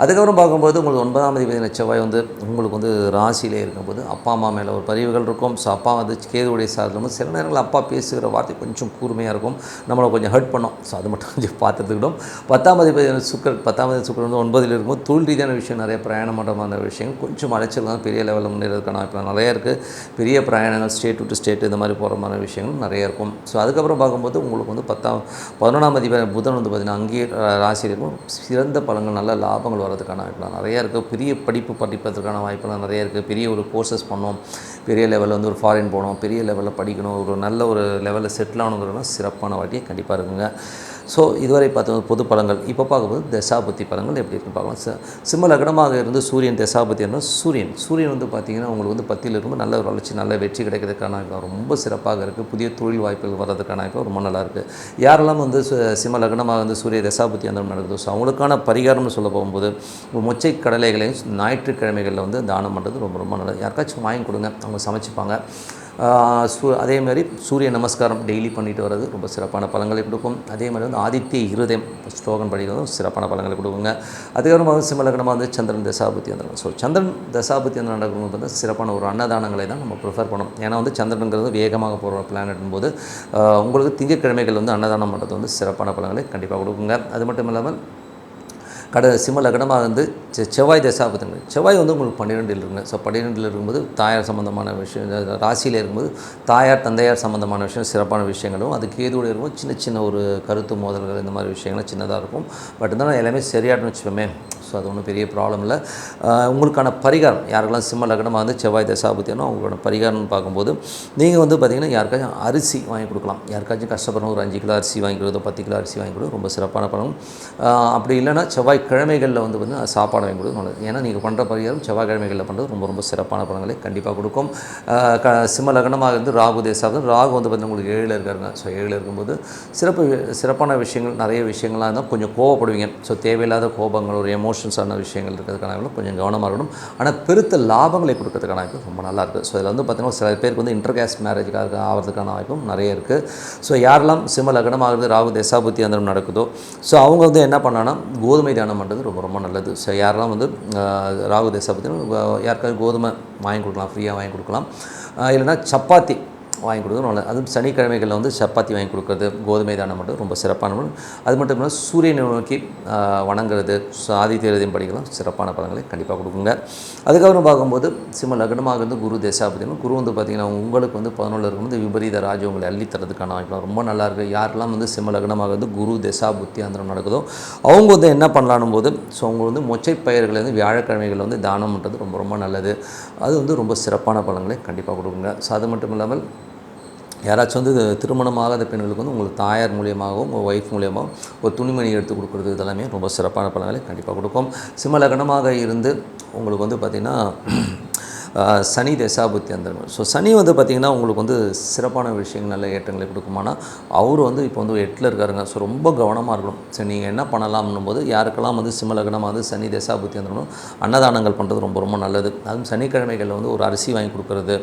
அதுக்கப்புறம் பார்க்கும்போது உங்களுக்கு ஒன்பதாம் அதிபதி செவ்வாய் வந்து உங்களுக்கு வந்து ராசியிலே இருக்கும்போது அப்பா அம்மா மேலே ஒரு பதிவுகள் இருக்கும். ஸோ அப்பா வந்து கேதுவுடைய சாதனம் சில நேரங்களில் அப்பா பேசுகிற வார்த்தை கொஞ்சம் கூர்மையாக இருக்கும். நம்மளை கொஞ்சம் ஹர்ட் பண்ணோம். ஸோ அது மட்டும் கொஞ்சம் பார்த்துக்கிட்டோம். பத்தாம் அதிபதி சுக்கர் பத்தாம் தேதி சுக்கர் வந்து ஒன்பதில் இருக்கும்போது தொழில் ரீதியான விஷயம் நிறைய பிரயாணம் பண்ணுற விஷயங்கள் கொஞ்சம் அலைச்சல் தான் பெரிய லெவலில் முன்னேறதுக்கான இப்போ நிறைய இருக்குது பெரிய பிரயாணங்கள் ஸ்டேட் டு ஸ்டேட் இந்த மாதிரி போகிற மாதிரி விஷயங்கள் நிறைய இருக்கும். ஸோ அதுக்கப்புறம் பார்க்கும்போது உங்களுக்கு வந்து பத்தாம் பதினொன்றாம் தேதி புதன் வந்து பார்த்திங்கன்னா அங்கேயே ராசியில் இருக்கும். சிறந்த பழங்கள் நல்ல லாபங்கள் வர்றதுக்கான வாய்ப்புலாம் நிறைய இருக்குது பெரிய படிப்பு படிப்பதற்கான வாய்ப்புலாம் நிறைய இருக்குது பெரிய ஒரு கோர்சஸ் பண்ணோம். பெரிய லெவலில் வந்து ஒரு ஃபாரின் போகணும் பெரிய லெவலில் படிக்கணும். ஒரு நல்ல ஒரு லெவலில் செட்டில் ஆகணுங்கிறதுலாம் சிறப்பான வாட்டியை கண்டிப்பாக இருக்குங்க. ஸோ இதுவரை பார்த்தோம் பொது பலங்கள் இப்போ பார்க்கும்போது தசாபுத்தி பலங்கள் எப்படி இருக்குன்னு பார்க்கலாம். ச சிம்ம லக்னமாக இருந்து சூரியன் தசாபுத்தி என்ன சூரியன். சூரியன் வந்து பார்த்திங்கன்னா உங்களுக்கு வந்து பத்தியில் இருக்கும்போது நல்ல ஒரு வளர்ச்சி நல்ல வெற்றி கிடைக்கிறதுக்கான ரொம்ப சிறப்பாக இருக்குது புதிய தொழில் வாய்ப்புகள் வர்றதுக்கான வாய்ப்பு ரொம்ப நல்லா இருக்குது யாரெல்லாம் வந்து சிம்ம லக்னமாக வந்து சூரிய தசாபுத்தி அந்த நடக்குதோ ஸோ அவங்களுக்கான பரிகாரம்னு சொல்ல போகும்போது மொச்சை கடலைகளையும் ஞாயிற்றுக்கிழமைகளில் வந்து தானம் பண்ணுறது ரொம்ப ரொம்ப நல்லது. யாருக்காச்சும் வாங்கி கொடுங்க. அவங்க சமைச்சுப்பாங்க. சூ அதே மாதிரி சூரிய நமஸ்காரம் டெய்லி பண்ணிட்டு வர்றது ரொம்ப சிறப்பான பலங்களை கொடுக்கும். அதே மாதிரி வந்து ஆதித்ய இருதயம் ஸ்லோகன் படிக்கிறதும் சிறப்பான பலங்களை கொடுக்குங்க. அதுக்கப்புறம் வந்து சிம்மலக்கணமாக வந்து சந்திரன் தசாபுத்தி அந்த ஸோ சந்திரன் தசாபுத்தி அந்த நடக்கும்போது வந்து சிறப்பான ஒரு அன்னதானங்களை தான் நம்ம ப்ரிஃபர் பண்ணணும். ஏன்னா வந்து சந்திரனுங்கிறது வேகமாக போகிற பிளானட்டும் போது உங்களுக்கு திங்கட்கிழமைகள் வந்து அன்னதானம் பண்ணுறது வந்து சிறப்பான பலங்களை கண்டிப்பாக கொடுக்குங்க. அது மட்டும் இல்லாமல் கட சிம்ம லக்னமாக வந்து செ- செவ்வாய் தசாபத்துங்க செவ்வாய் வந்து உங்களுக்கு பன்னிரெண்டில் இருக்குங்க. ஸோ பன்னிரெண்டில் இருக்கும்போது தாயார் சம்மந்தமான விஷயம் ராசியில் இருக்கும்போது தாயார் தந்தையார் சம்மந்தமான விஷயம் சிறப்பான விஷயங்களும் அது கேதுவோட இருக்கும் சின்ன சின்ன ஒரு கருத்து மோதல்கள் இந்த மாதிரி விஷயங்கள்லாம் சின்னதாக இருக்கும். பட் இருந்தாலும் எல்லாமே சரியாட்டுன்னு வச்சுக்கோமே ஸோ அது ஒன்றும் பெரிய ப்ராப்ளம் இல்லை. உங்களுக்கான பரிகாரம் யாருக்கெல்லாம் சிம்ம லக்னமாக வந்து செவ்வாய் தசாபத்தியனோ அவங்களோட பரிகாரம்னு பார்க்கும்போது நீங்கள் வந்து பார்த்திங்கன்னா யாருக்காச்சும் அரிசி வாங்கி கொடுக்கலாம். யாருக்காச்சும் கஷ்டப்படுறோம் ஒரு அஞ்சு கிலோ அரிசி வாங்கி கொடுத்தோ பத்து கிலோ அரிசி வாங்கி கொடுத்து ரொம்ப சிறப்பான பணம் அப்படி இல்லைன்னா செவ்வாய் கிழமைகளில் வந்து சாப்பாடு வாங்கி கொடுக்கும் நல்லது. ஏன்னா நீங்கள் பண்ணுற பரிகாரம் செவ்வாய் கிழமைகளில் பண்ணுறது ரொம்ப ரொம்ப சிறப்பான பணங்களை கண்டிப்பாக கொடுக்கும். க சிம்ம லக்னமாக இருந்து ராகு தேசாவது ராகு வந்து பார்த்தீங்கன்னா உங்களுக்கு ஏழில் இருக்காருங்க. ஸோ ஏழில் இருக்கும்போது சிறப்பு சிறப்பான விஷயங்கள் நிறைய விஷயங்கள்லாம் இருந்தால் கொஞ்சம் கோவப்படுவீங்க. ஸோ தேவையில்லாத கோபங்கள் ஒரு எமோஷன் எமோஷன்ஸான விஷயங்கள் இருக்கிறதுக்கான கொஞ்சம் கவனமாக இருக்கணும். ஆனால் பெருத்த லாபங்களை கொடுக்கறதுக்கான வாய்ப்பு ரொம்ப நல்லா இருக்குது ஸோ இதில் வந்து பார்த்தீங்கன்னா சில பேருக்கு வந்து இன்டர்கேஸ்ட் மேரேஜுக்காக ஆகிறதுக்கான வாய்ப்பும் நிறைய இருக்குது ஸோ யாரெல்லாம் சிம்ம லக்னமாகிறது ராகு தசாபுத்தி அந்த நடக்குதோ ஸோ அவங்க வந்து என்ன பண்ணான்னா கோதுமை தானம் பண்ணுறது ரொம்ப ரொம்ப நல்லது. ஸோ யாரெல்லாம் வந்து ராகு தசாபுத்தி யாருக்காவது கோதுமை வாங்கி கொடுக்கலாம் ஃப்ரீயாக வாங்கி கொடுக்கலாம். இல்லைனா இல்லைன்னா சப்பாத்தி வாங்கி கொடுக்குறது நல்லது அதுவும் சனிக்கிழமைகளில் வந்து சப்பாத்தி வாங்கி கொடுக்குறது கோதுமை தானம் மட்டும் ரொம்ப சிறப்பான அது மட்டும் இல்லாமல் சூரியனை நோக்கி வணங்குறது ஆதி தேர்தலையும் படிக்கலாம் சிறப்பான பலன்களை கண்டிப்பாக கொடுக்குங்க. அதுக்கப்புறம் பார்க்கும்போது சிம்ம லக்னமாக இருந்து குரு தேசாபதினும் குரு வந்து பார்த்திங்கன்னா உங்களுக்கு வந்து பதினொன்று இருக்கும்போது விபரீத ராஜ்யங்களை அள்ளி தரதுக்கான வாய்ப்பு ரொம்ப நல்லா இருக்குது யாரெல்லாம் வந்து சிம்ம லக்னமாக வந்து குரு தேசா புத்தி அந்தரம் நடக்குதோ அவங்க வந்து என்ன பண்ணலான்னு போது ஸோ அவங்க வந்து மொச்சை பயிர்களை வந்து வியாழக்கிழமைகள் வந்து தானம் பண்ணுறது ரொம்ப ரொம்ப நல்லது. அது வந்து ரொம்ப சிறப்பான பலன்களை கண்டிப்பாக கொடுக்குங்க. ஸோ அது மட்டும் இல்லாமல் யாராச்சும் வந்து திருமணமாகாத பெண்களுக்கு வந்து உங்களுக்கு தாயார் மூலியமாகவும் உங்கள் ஒய்ஃப் மூலியமாகவும் ஒரு துணிமணி எடுத்து கொடுக்குறது இதெல்லாமே ரொம்ப சிறப்பான பலன்களை கண்டிப்பாக கொடுக்கும். சிம்மலகனமாக இருந்து உங்களுக்கு வந்து பார்த்திங்கன்னா சனி தசாபுத்தி அந்த ஸோ சனி வந்து பார்த்திங்கன்னா உங்களுக்கு வந்து சிறப்பான விஷயங்கள் நல்ல ஏற்றங்களை கொடுக்குமானா அவர் வந்து இப்போ வந்து எட்டில் இருக்காருங்க. ஸோ ரொம்ப கவனமாக இருக்கணும். சரி நீங்கள் என்ன பண்ணலாம்னும் போது யாருக்கெல்லாம் வந்து சிம்மலகனமாக வந்து சனி தசாபுத்தி அந்த அன்னதானங்கள் பண்ணுறது ரொம்ப ரொம்ப நல்லது. அதுவும் சனிக்கிழமைகளில் வந்து ஒரு அரிசி வாங்கி கொடுக்குறது.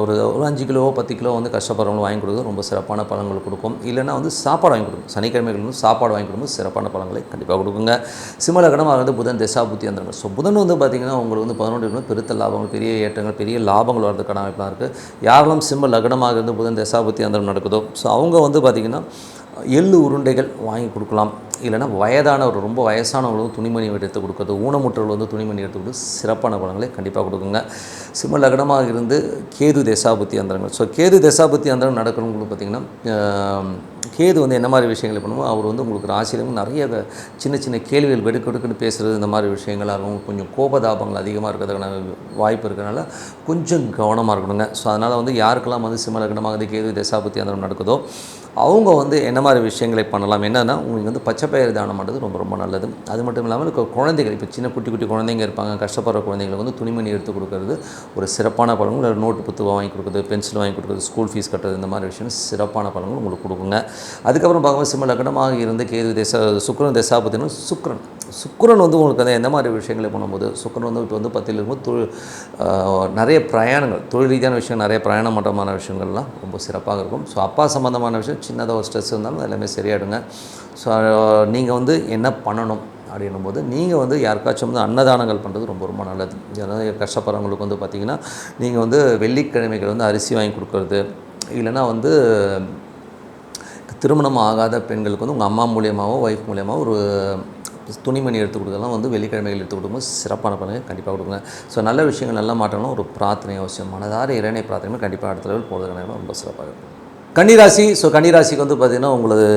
ஒரு ஒரு அஞ்சு கிலோ பத்து கிலோ வந்து கஷ்டப்படுறவங்களும் வாங்கி கொடுக்குறது ரொம்ப சிறப்பான பழங்கள் கொடுக்கும். இல்லைன்னா வந்து சாப்பாடு வாங்கி கொடுக்கும். சனிக்கிழமைகள் வந்து சாப்பாடு வாங்கி கொடுக்கும்போது சிறப்பான பழங்களை கண்டிப்பாக கொடுக்குங்க. சிம்மலகனமாக வந்து புதன் தசாபுத்தி அந்தரங்கள் ஸோ புதன் வந்து பார்த்திங்கன்னா உங்களுக்கு வந்து பதினொன்று பெருத்த லாபங்கள் பெரிய ஏற்றங்கள் பெரிய லாபங்கள் வரதுக்கான அமைப்பாக இருக்குது யாரெல்லாம் சிம்ம லக்னமாக இருந்து புதன் தசாபுத்தி அந்தரம் நடக்குதோ ஸோ அவங்க வந்து பார்த்திங்கன்னா எள்ளு உருண்டைகள் வாங்கி கொடுக்கலாம். இல்லைன்னா வயதானவர் ரொம்ப வயசானவர்களும் துணிமணி எடுத்து கொடுக்குறது ஊனமுற்றவர்கள் வந்து துணிமணி எடுத்து கொடுத்து சிறப்பான பலன்களை கண்டிப்பாக கொடுக்குங்க. சிம்ம லக்னமாக இருந்து கேது தசாபுத்தி அந்தரங்கள். ஸோ கேது தசாபுத்தி அந்தரம் நடக்கிறவங்களுக்கு பார்த்திங்கன்னா கேது வந்து என்ன மாதிரி விஷயங்களை பண்ணுவோம் அவர் வந்து உங்களுக்கு ராசியிலும் நிறைய சின்ன சின்ன கேள்விகள் வெடுக்கெடுக்குன்னு பேசுகிறது இந்த மாதிரி விஷயங்களாக இருக்கும் கொஞ்சம் கோபதாபங்கள் அதிகமாக இருக்கிறதுக்கான வாய்ப்பு இருக்கிறனால கொஞ்சம் கவனமாக இருக்கணுங்க. ஸோ அதனால் வந்து யாருக்கெல்லாம் வந்து சிம்ம லக்னமாக கேது தசாபுத்தி அந்தரம் நடக்குதோ அவங்க வந்து என்ன மாதிரி விஷயங்களை பண்ணலாம்? என்னென்னா உங்களுக்கு வந்து பச்சை பயிர் தானம் பண்ணுறது ரொம்ப ரொம்ப நல்லது. அது மட்டும் இல்லாமல் இப்போ குழந்தைகள் இப்போ சின்ன குட்டி குட்டி குழந்தைங்க இருப்பாங்க கஷ்டப்படுற குழந்தைங்களுக்கு வந்து துணிமணி எடுத்து கொடுக்கறது ஒரு சிறப்பான பழங்கள் இல்லை நோட்டு புத்தகம் வாங்கி கொடுக்குறது பென்சில் வாங்கி கொடுக்குறது ஸ்கூல் ஃபீஸ் கட்டுறது இந்த மாதிரி விஷயம் சிறப்பான பழங்கள் உங்களுக்கு கொடுக்குங்க. அதுக்கப்புறம் பகவத் சிம்ம லக்னமாக இருந்து கேது தேச சுக்கிரன் தேசா பார்த்தீங்கன்னா சுக்கிரன். சுக்கரன் வந்து உங்களுக்கு வந்து எந்த மாதிரி விஷயங்களை பண்ணும்போது சுக்கரன் வந்து இப்போ வந்து பத்தியில் இருக்கும்போது தொழில் நிறைய பிரயாணங்கள் தொழில் ரீதியான விஷயம் நிறைய பிரயாணம் பண்ணுறமான விஷயங்கள்லாம் ரொம்ப சிறப்பாக இருக்கும். ஸோ அப்பா சம்மந்தமான விஷயம் சின்னதாக ஒரு ஸ்ட்ரெஸ் இருந்தாலும் எல்லாமே சரியாயிடுங்க. ஸோ நீங்கள் வந்து என்ன பண்ணணும் அப்படின்னும் போது நீங்கள் வந்து யாருக்காச்சும் வந்து அன்னதானங்கள் பண்ணுறது ரொம்ப ரொம்ப நல்லது. ஏன்னா கஷ்டப்படுறவங்களுக்கு வந்து பார்த்திங்கன்னா நீங்கள் வந்து வெள்ளிக்கிழமைகள் வந்து அரிசி வாங்கி கொடுக்கறது இல்லைன்னா வந்து திருமணம் ஆகாத பெண்களுக்கு வந்து உங்கள் அம்மா மூலியமாகவோ ஒய்ஃப் மூலியமாகவோ ஒரு துணிமணி எடுத்து கொடுக்கலாம் வந்து வெள்ளிக்கிழமைகள் எடுத்து கொடுக்கும்போது சிறப்பான பலனை கண்டிப்பாக கொடுங்க ஸோ நல்ல விஷயங்கள் நல்ல மாற்றங்களும் ஒரு பிரார்த்தனை அவசியம் மனதார இறைனை பிரார்த்தனை கண்டிப்பாக அடுத்த லெவல் போகிறதுக்கான ரொம்ப சிறப்பாக இருக்கும். கன்னிராசி ஸோ கன்னிராசிக்கு வந்து பார்த்திங்கன்னா உங்களுக்கு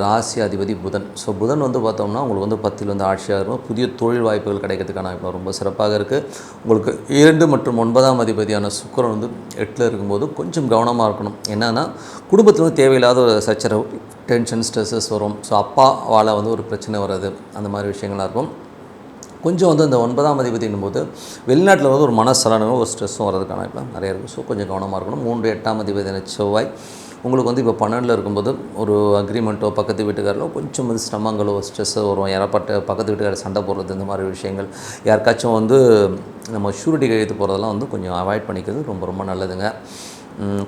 ராசி அதிபதி புதன். ஸோ புதன் வந்து பார்த்தோம்னா உங்களுக்கு வந்து பத்தில் வந்து ஆட்சியாக இருக்கும். புதிய தொழில் வாய்ப்புகள் கிடைக்கிறதுக்கான வாய்ப்பு ரொம்ப சிறப்பாக இருக்குது உங்களுக்கு இரண்டு மற்றும் ஒன்பதாம் அதிபதியான சுக்கரன் வந்து எட்டில் இருக்கும்போது கொஞ்சம் கவனமாக இருக்கணும். என்னன்னா குடும்பத்தில் வந்து தேவையில்லாத ஒரு சச்சரவு டென்ஷன் ஸ்ட்ரெஸ்ஸஸ் வரும். ஸோ அப்பாவால் வந்து ஒரு பிரச்சனை வர்றது அந்த மாதிரி விஷயங்களாக இருக்கும். கொஞ்சம் வந்து இந்த ஒன்பதாம் அதிபதினும் போது வெளிநாட்டில் வந்து ஒரு மனசலனும் ஒரு ஸ்ட்ரெஸ்ஸும் வரதுக்கான வாய்ப்பு நிறைய இருக்குது ஸோ கொஞ்சம் கவனமாக இருக்கணும். மூன்று எட்டாம் அதிபதியான செவ்வாய் உங்களுக்கு வந்து இப்போ பன்னெண்டில் இருக்கும்போது ஒரு அக்ரிமெண்ட்டோ பக்கத்து வீட்டுக்காரோ கொஞ்சம் வந்து சிரமங்களோ ஸ்ட்ரெஸ்ஸோ வரும். யாராப்பட்ட பக்கத்து வீட்டுக்காரர் சண்டை போடுறது இந்த மாதிரி விஷயங்கள். யாருக்காச்சும் வந்து நம்ம ஷூரிட்டி கையெழுத்து போகிறதெல்லாம் வந்து கொஞ்சம் அவாய்ட் பண்ணிக்கிறது ரொம்ப ரொம்ப நல்லதுங்க.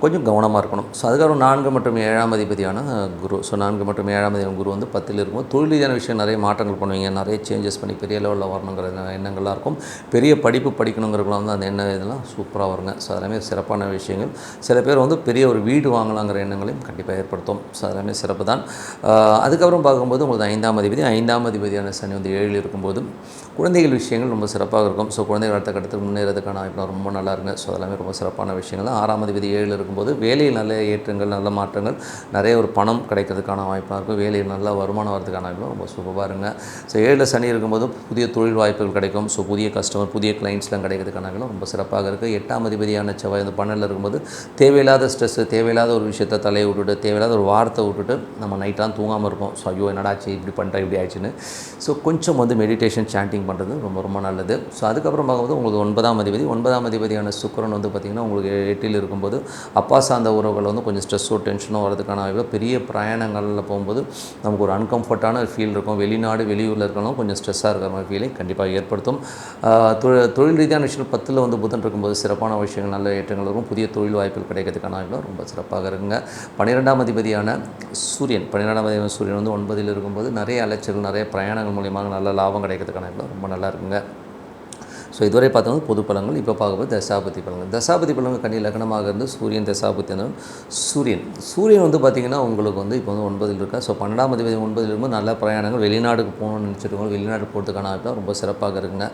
கொஞ்சம் கவனமாக இருக்கணும். ஸோ அதுக்கப்புறம் நான்கு மற்றும் ஏழாம் அதிபதியான குரு. ஸோ நான்கு மற்றும் ஏழாம் அதிபதி குரு வந்து பத்தில் இருக்கும் தொழில் ரீதியான விஷயம் நிறைய மாற்றங்கள் பண்ணுவீங்க. நிறைய சேஞ்சஸ் பண்ணி பெரிய லெவலில் வரணுங்கிற எண்ணங்கள்லாம் இருக்கும். பெரிய படிப்பு படிக்கணுங்கிறக்குலாம் வந்து அந்த எண்ணம் இதெல்லாம் சூப்பராக வருங்க. ஸோ அதெல்லாமே சிறப்பான விஷயங்கள். சில பேர் வந்து பெரிய ஒரு வீடு வாங்கலாங்கிற எண்ணங்களையும் கண்டிப்பாக ஏற்படுத்தும். ஸோ அதெல்லாமே சிறப்பு தான். அதுக்கப்புறம் பார்க்கும்போது உங்களுக்கு ஐந்தாம் அதிபதி ஐந்தாம் அதிபதியான சனி வந்து ஏழில் இருக்கும்போது குழந்தைகள் விஷயங்கள் ரொம்ப சிறப்பாக இருக்கும். ஸோ குழந்தைகள் அடுத்த கட்டத்துக்கு முன்னேறதுக்கான வாய்ப்பு ரொம்ப நல்லா இருங்க ஸோ அதெல்லாமே ரொம்ப சிறப்பான விஷயங்கள் தான். ஆறாம் அதிபதி ஏழில் இருக்கும்போது வேலையில் நல்ல ஏற்றங்கள் நல்ல மாற்றங்கள் நிறைய ஒரு பணம் கிடைக்கிறதுக்கான வாய்ப்பாக இருக்கும். வேலையில் நல்ல வருமானம் வரதுக்கான வாய்ப்பு ரொம்ப சூப்பராக இருங்க ஸோ ஏழில் சனி இருக்கும்போது புதிய தொழில் வாய்ப்புகள் கிடைக்கும். ஸோ புதிய கஸ்டமர் புதிய கிளைண்ட்ஸ்லாம் கிடைக்கிறதுக்கான ரொம்ப சிறப்பாக இருக்குது எட்டாம் அதிபதியான செவ்வாய் வந்து பன்னெண்டில் இருக்கும்போது தேவையில்லாத ஸ்ட்ரெஸ்ஸு தேவையில்லாத ஒரு விஷயத்தை தலையை விட்டுட்டு தேவையில்லாத ஒரு வார்த்தை விட்டுட்டு நம்ம நைட்லாம் தூங்காமல் இருப்போம். ஸோ ஐயோ என்னடாச்சு இப்படி பண்ணிட்டேன் இப்படி ஆயிடுச்சுன்னு. ஸோ கொஞ்சம் வந்து மெடிடேஷன் சாண்டிங் பண்ணுறது ரொம்ப ரொம்ப நல்லது. ஸோ அதுக்கப்புறம் பார்க்கும்போது உங்களுக்கு ஒன்பதாம் அதிபதி ஒன்பதாம் அதிபதியான சுக்கிரன் வந்து பார்த்திங்கன்னா உங்களுக்கு எட்டில் இருக்கும்போது அப்பா சார்ந்த உறவுகள் வந்து கொஞ்சம் ஸ்ட்ரெஸ்ஸோ டென்ஷனோ வரதுக்கான வாய்ப்பு பெரிய பிரயாணங்களில் போகும்போது நமக்கு ஒரு அன்கம்ஃபர்ட்டான ஃபீல் இருக்கும். வெளிநாடு வெளியூரில் இருக்கணும் கொஞ்சம் ஸ்ட்ரெஸ்ஸாக இருக்கிற மாதிரி ஃபீலை கண்டிப்பாக ஏற்படுத்தும். தொழில் தொழில் ரீதியான விஷயம் பத்தில் வந்து புதன் இருக்கும்போது சிறப்பான விஷயங்கள் நல்ல ஏற்றங்கள் இருக்கும் புதிய தொழில் வாய்ப்புகள் கிடைக்கிறதுக்கான வாய்ப்புகள் ரொம்ப சிறப்பாக இருக்குங்க. பன்னிரெண்டாம் அதிபதியான சூரியன் பன்னிரெண்டாம் அதிபதியான சூரியன் வந்து ஒன்பதில் இருக்கும்போது நிறைய அலைச்சல் நிறைய பிரயாணங்கள் மூலியமாக நல்ல லாபம் கிடைக்கிறதுக்கான வாய்ப்புகள் ரொம்ப நல்லா இருக்குங்க. ஸோ இதுவரை பார்த்தோம் பொது பலன்கள் இப்போ பார்க்கும்போது தசாபதி பலன்கள் தசாபதி பலன்கள் கண்ணி லக்னமாக இருந்து சூரியன் தசாபதி அந்த சூரியன். சூரியன் வந்து பார்த்திங்கன்னா உங்களுக்கு வந்து இப்போ வந்து ஒன்பதில் இருக்கா? ஸோ பன்னெண்டாம் அதிபதி ஒன்பதில் இருக்கும்போது நல்ல பிரயாணங்கள். வெளிநாடுக்கு போகணும்னு நினச்சிருக்கோம் வெளிநாடு போகிறதுக்கான வாய்ப்பு ரொம்ப சிறப்பாக இருக்குங்க.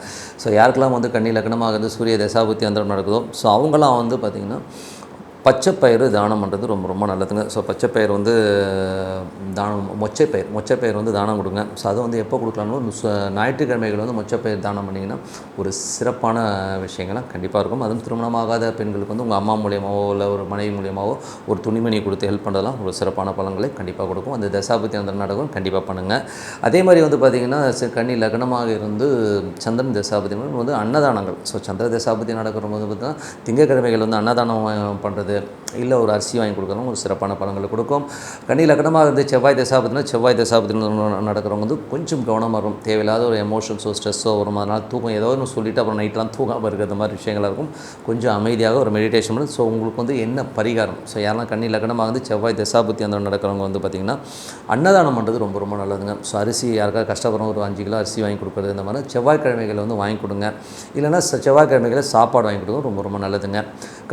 ஸோ யாருக்கெல்லாம் வந்து கண்ணி லக்னமாக இருந்து சூரிய தசாபதி அந்தரம் நடக்குதோ ஸோ அவங்களாம் வந்து பார்த்திங்கன்னா பச்சைப்பயிறு தானம் பண்ணுறது ரொம்ப ரொம்ப நல்லதுங்க. ஸோ பச்சைப்பயிறு வந்து தானம் மொச்சைப்பயிர் மொச்சைப்பயிர் வந்து தானம் கொடுங்க. ஸோ அதை வந்து எப்போ கொடுக்கலாம்னு ஞாயிற்றுக்கிழமைகள் வந்து மொச்சைப்பயிர் தானம் பண்ணிங்கன்னா ஒரு சிறப்பான விஷயங்கள்லாம் கண்டிப்பாக இருக்கும். அதுவும் திருமணமாகாத பெண்களுக்கு வந்து உங்கள் அம்மா மூலியமாவோ இல்லை ஒரு மனைவி மூலியமாகவோ ஒரு துணிமணி கொடுத்து ஹெல்ப் பண்ணலாம் ஒரு சிறப்பான பலன்களை கண்டிப்பாக கொடுக்கும். அந்த தசாபதி அந்த நாடகம் கண்டிப்பாக பண்ணுங்கள் அதே மாதிரி வந்து பார்த்திங்கன்னா கன்னி லக்னமாக இருந்து சந்திரன் தசாபதி வந்து அன்னதானங்கள். ஸோ சந்திர தசாபதி நடக்கிற போது பார்த்தீங்கன்னா திங்கக்கிழமைகள் வந்து அன்னதானம் பண்ணுறது இருக்கிறது இல்லை ஒரு அரிசி வாங்கி கொடுக்குறவங்க ஒரு சிறப்பான பலன்களை கொடுக்கும். கண்ணி லக்னமாக இருந்து செவ்வாய் தசாபத்தினா செவ்வாய் தசாபதி நடக்கிறவங்க வந்து கொஞ்சம் கவனமாக இருக்கும். தேவையில்லாத ஒரு எமோஷன்ஸோ ஸ்ட்ரெஸ்ஸோ வரும். அதனால் தூக்கம் ஏதோ ஒன்று சொல்லிவிட்டு அப்புறம் நைட்லாம் தூங்காமல் இருக்கிற மாதிரி விஷயங்களாக இருக்கும். கொஞ்சம் அமைதியாக ஒரு மெடிடேஷன் பண்ணி. ஸோ உங்களுக்கு வந்து என்ன பரிகாரம்? ஸோ யாரெல்லாம் கண்ணி லக்னமாக வந்து செவ்வாய் தசாபத்தி அந்த நடக்கிறவங்க வந்து பார்த்திங்கன்னா அன்னதானம் பண்ணுறது ரொம்ப ரொம்ப நல்லதுங்க. ஸோ அரிசி யாருக்காவது கஷ்டப்படுறோம் ஒரு அஞ்சு கிலோ அரிசி வாங்கி கொடுக்குறது இந்த மாதிரி செவ்வாய்க்கிழமைகளை வந்து வாங்கி கொடுங்க. இல்லைன்னா செவ்வாய்க்கிழமைகளை சாப்பாடு வாங்கி கொடுக்க ரொம்ப ரொம்ப நல்லதுங்க.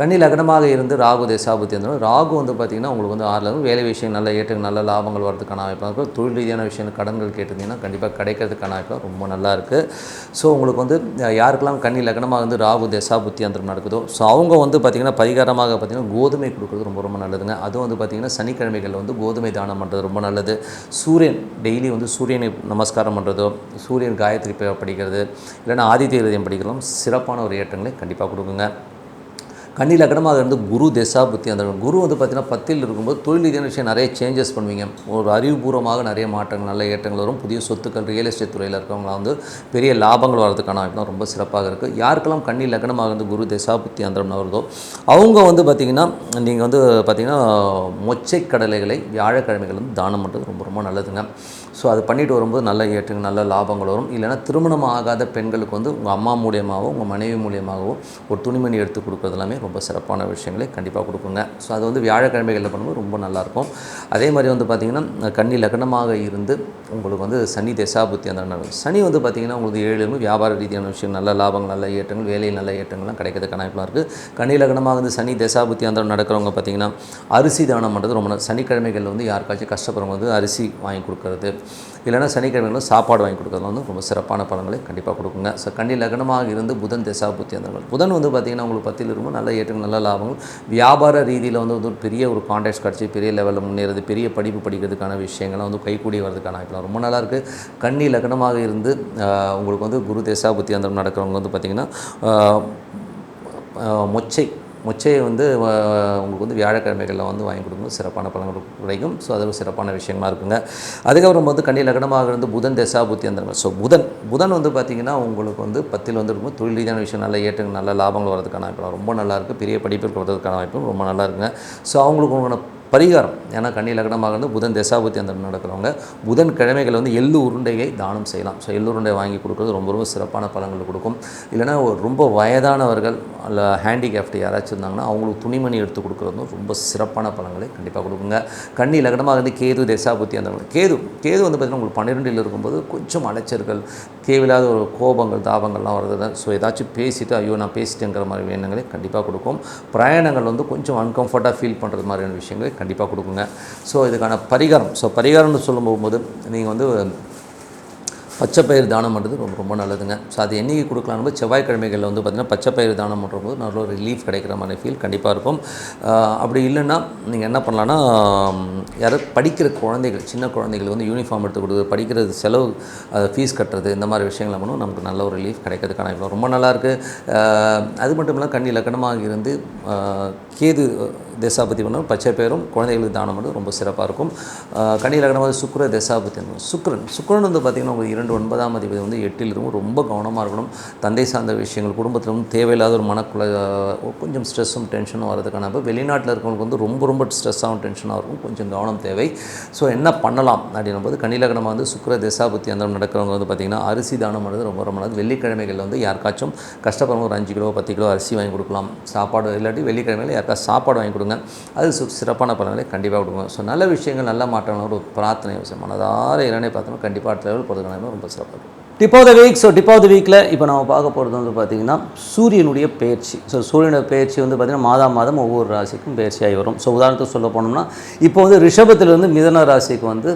கண்ணி லக்னமாக இருந்து ராகு தேசாபுத்தி அந்த ராகு வந்து பார்த்திங்கன்னா உங்களுக்கு வந்து ஆறில் இருந்து வேலை விஷயம் நல்ல ஏற்று நல்ல லாபங்கள் வரதுக்கான வாய்ப்பாக இருக்கும் தொழில் ரீதியான விஷயம் கடன்கள் கேட்டிருந்தீங்கன்னா கண்டிப்பாக கிடைக்கிறதுக்கான வாய்ப்பாக ரொம்ப நல்லா இருக்குது ஸோ உங்களுக்கு வந்து யாருக்கெல்லாம் கண்ணி லக்னமாக வந்து ராகு தேசாபுத்தி அந்தரம் நடக்குதோ ஸோ அவங்க வந்து பார்த்திங்கன்னா பரிகாரமாக பார்த்திங்கன்னா கோதுமை கொடுக்குறது ரொம்ப ரொம்ப நல்லதுங்க. அதுவும் வந்து பார்த்திங்கன்னா சனிக்கிழமைகளில் வந்து கோதுமை தானம் பண்ணுறது ரொம்ப நல்லது. சூரியன் டெய்லி வந்து சூரியனை நமஸ்காரம் பண்ணுறதோ சூரியன் காயத்ரி படிக்கிறது இல்லைன்னா ஆதித்ய ஹிருதயம் படிக்கிறதும் சிறப்பான ஒரு ஏற்றங்களை கண்டிப்பாக கொடுக்குங்க. கன்னி அது இருந்து குரு தசா புத்தி அந்த குரு வந்து பார்த்தீங்கன்னா பத்தில் இருக்கும்போது தொழில் ரீதியான விஷயம் நிறைய சேஞ்சஸ் பண்ணுவீங்க. ஒரு அறிவுபூர்வமாக நிறைய மாற்றங்கள் நல்ல ஏற்றங்கள் வரும். புதிய சொத்துக்கள் ரியல் எஸ்டேட் துறையில் இருக்கிறவங்களாம் வந்து பெரிய லாபங்கள் வரதுக்கான வாய்ப்பு ரொம்ப சிறப்பாக இருக்குது யாருக்கெல்லாம் கண்ணில் லக்னமாக இருந்து குரு தசா புத்தி அந்தரம் வருதோ அவங்க வந்து பார்த்திங்கன்னா நீங்கள் வந்து பார்த்திங்கன்னா மொச்சை கடலைகளை வியாழக்கிழமைகள் வந்து தானம் பண்ணுறது ரொம்ப ரொம்ப நல்லதுங்க. ஸோ அது பண்ணிட்டு வரும்போது நல்ல ஏற்றுங்க நல்ல லாபங்கள் வரும். இல்லைனா திருமணம் ஆகாத பெண்களுக்கு வந்து உங்கள் அம்மா மூலியமாகவோ உங்கள் மனைவி மூலியமாகவோ ஒரு துணிமணி எடுத்து கொடுக்குறது எல்லாமே ரொம்ப சிறப்பான விஷயங்களை கண்டிப்பாக கொடுக்குங்க. ஸோ அது வந்து வியாழக்கிழமைகளில் பண்ணும்போது ரொம்ப நல்லாயிருக்கும். அதே மாதிரி வந்து பார்த்திங்கன்னா கன்னி லக்னமாக இருந்து உங்களுக்கு வந்து சனி தசாபுத்தி அந்த நடக்கும் சனி வந்து பார்த்திங்கன்னா உங்களுக்கு ஏழு வியாபார ரீதியான விஷயம் நல்ல லாபங்கள் நல்ல ஏற்றங்கள் வேலையில் நல்ல ஏற்றங்கள்லாம் கிடைக்கிறதுக்கான வாய்ப்புலாம் இருக்குது கன்னி லக்னமாக வந்து சனி தசாபுத்தி அந்த நடக்கிறவங்க பார்த்திங்கன்னா அரிசி தானம் பண்ணுறது ரொம்ப சனிக்கிழமைகளில் வந்து யாருக்காச்சும் கஷ்டப்படுறவங்க வந்து அரிசி வாங்கி கொடுக்கறது. இல்லைனா சனிக்கிழமைகளும் சாப்பாடு வாங்கி கொடுக்கறது வந்து ரொம்ப சிறப்பான பலன்களை கண்டிப்பாக கொடுக்குங்க. ஸோ கண்ணி லக்னமாக இருந்து புதன் தசாபுத்தி அந்த புதன் வந்து பார்த்திங்கன்னா உங்களுக்கு பத்தில் இருக்கும் நல்ல ஏற்றங்கள் நல்ல லாபங்கள். வியாபார ரீதியில் வந்து ஒரு பெரிய ஒரு கான்டாக்ட்ஸ் கிடச்சி பெரிய லெவலில் முன்னேறது பெரிய படிப்பு படிக்கிறதுக்கான விஷயங்கள்லாம் வந்து கைகூடி வரதுக்கான வாய்ப்புலாம் ரொம்ப நல்லா இருக்குது கன்னி லக்னமாக இருந்து உங்களுக்கு வந்து குரு தேசாபுத்தி அந்த நடக்கிறவங்க வந்து பார்த்திங்கன்னா மொச்சை முச்சையை வந்து உங்களுக்கு வந்து வியாழக்கிழமைகளில் வந்து வாங்கி கொடுக்கும்போது சிறப்பான பலன்கள் கிடைக்கும். ஸோ அது ஒரு சிறப்பான விஷயமா இருக்குங்க. அதுக்கப்புறம் வந்து கன்னி லக்னமாக இருந்து புதன் தசாபுத்தி அந்த ஸோ புதன் புதன் வந்து பார்த்திங்கன்னா உங்களுக்கு வந்து பத்தில் வந்து இருக்கும் தொழில் ரீதியான விஷயம் நல்ல ஏற்றங்கள் நல்ல லாபங்கள் வரதுக்கான வாய்ப்பு ரொம்ப நல்லாயிருக்கு பெரிய படிப்பிற்கு வரதுக்கான வாய்ப்பும் ரொம்ப நல்லா இருக்குங்க. ஸோ அவங்களுக்கு உங்களோட பரிகாரம். ஏன்னா கண்ணி லக்னமாக இருந்து புதன் தசாபுத்தி அந்த நடக்கிறவங்க புதன் கிழமைகள் வந்து எள்ளு உருண்டையை தானம் செய்யலாம். ஸோ எள்ளு உருண்டை வாங்கி கொடுக்குறது ரொம்ப ரொம்ப சிறப்பான பலன்கள் கொடுக்கும். இல்லைன்னா ரொம்ப வயதானவர்கள் இல்லை ஹேண்டிகிராஃப்ட் யாராச்சும் இருந்தாங்கன்னா அவங்களுக்கு துணிமணி எடுத்து கொடுக்குறதும் ரொம்ப சிறப்பான பலன்களை கண்டிப்பாக கொடுக்குங்க. கண்ணி லக்னமாக இருந்து கேது தசாபுத்தி அந்த கேது கேது வந்து பார்த்திங்கன்னா உங்களுக்கு பன்னிரெண்டில் இருக்கும்போது கொஞ்சம் அலைச்சல்கள் தேவையில்லாத ஒரு கோபங்கள் தாபங்கள்லாம் வருது ஸோ ஏதாச்சும் பேசிட்டு ஐயோ நான் பேசிட்டேங்கிற மாதிரி எண்ணங்களை கண்டிப்பாக கொடுக்கும். பிரயாணங்கள் வந்து கொஞ்சம் அன்கம்ஃபர்ட்டாக ஃபீல் பண்ணுறது மாதிரியான விஷயங்களை கண்டிப்பாக கொடுக்குங்க. ஸோ இதுக்கான பரிகாரம். ஸோ பரிகாரம்னு சொல்லும் போகும்போது நீங்கள் வந்து பச்சைப்பயிர் தானம் பண்ணுறது ரொம்ப ரொம்ப நல்லதுங்க. ஸோ அது என்றைக்கு கொடுக்கலான்னு செவ்வாய்க்கிழமைகளில் வந்து பார்த்திங்கன்னா பச்சைப்பயிர் தானம் பண்ணும்போது நல்ல ஒரு ரிலீஃப் கிடைக்கிற மாதிரி ஃபீல் கண்டிப்பாக இருக்கும். அப்படி இல்லைன்னா நீங்கள் என்ன பண்ணலான்னா யாராவது படிக்கிற குழந்தைகள் சின்ன குழந்தைகள் வந்து யூனிஃபார்ம் எடுத்து கொடுக்குறது படிக்கிறது செலவு ஃபீஸ் கட்டுறது இந்த மாதிரி விஷயங்களை பண்ணும் நமக்கு நல்ல ஒரு ரிலீஃப் கிடைக்கிறதுக்கான ரொம்ப நல்லாயிருக்கு அது மட்டும் இல்லாமல் கண்ணி லக்கணமாக இருந்து கேது தசாபதி பண்ணணும் பச்சை பேரும் குழந்தைகளுக்கு தானம் பண்ணது ரொம்ப சிறப்பாக இருக்கும். ஆஹ் கன்னி லக்னமாக சுக்கிர தசாபதி சுக்கரன். சுக்கிரன் வந்து பார்த்திங்கன்னா உங்களுக்கு இரண்டு ஒன்பதாம் அதிபதி வந்து எட்டில் இருக்கும். ரொம்ப கவனமாக இருக்கணும். தந்தை சார்ந்த விஷயங்கள் குடும்பத்தில் வந்து தேவையில்லாத ஒரு மனக்குல கொஞ்சம் ஸ்ட்ரெஸ்ஸும் டென்ஷனும் வரதுக்கான இப்போ வெளிநாட்டில் இருக்கவங்களுக்கு வந்து ரொம்ப ரொம்ப ஸ்ட்ரெஸ்ஸாகவும் டென்ஷனாக இருக்கும். கொஞ்சம் கவனம் தேவை. ஸோ என்ன பண்ணலாம் அப்படின்னும் போது கன்னி லக்னமாக வந்து சுக்கர தசாபதி அந்த நடக்கிறவங்க வந்து பார்த்திங்கன்னா அரிசி தானம் பண்ணுறது ரொம்ப ரொம்ப நல்லது. வெள்ளிக்கிழமைகளில் வந்து யாருக்காச்சும் கஷ்டப்படுறவங்க ஒரு அஞ்சு கிலோ பத்து கிலோ அரிசி வாங்கி கொடுக்கலாம். சாப்பாடு இல்லாட்டி வெள்ளிக்கிழமையில் யாருக்கா சாப்பாடு வாங்கி கொடுங்க. அது சு- சிறப்பான பலன்களை கண்டிப்பாக கொடுங்க. ஸோ நல்ல விஷயங்கள் நல்ல மாற்றங்கள் ஒரு பிரார்த்தனை விஷயம் மனதார இறைவனை பார்த்தோம்னா கண்டிப்பாக அடுத்த லெவல் போகிறதுக்கான ரொம்ப சிறப்பாக இருக்கும். Tip of the week so tip of the வீக்கில் இப்போ நம்ம பார்க்க போகிறது வந்து பார்த்திங்கன்னா சூரியனுடைய பயிற்சி ஸோ சூரியனுடைய பயிற்சி வந்து பார்த்திங்கன்னா மாதம் மாதம் ஒவ்வொரு ராசிக்கும் பயிற்சியாகி வரும். ஸோ உதாரணத்துக்கு சொல்ல போனோம்னா இப்போ வந்து ரிஷபத்திலிருந்து மிதன ராசிக்கு வந்து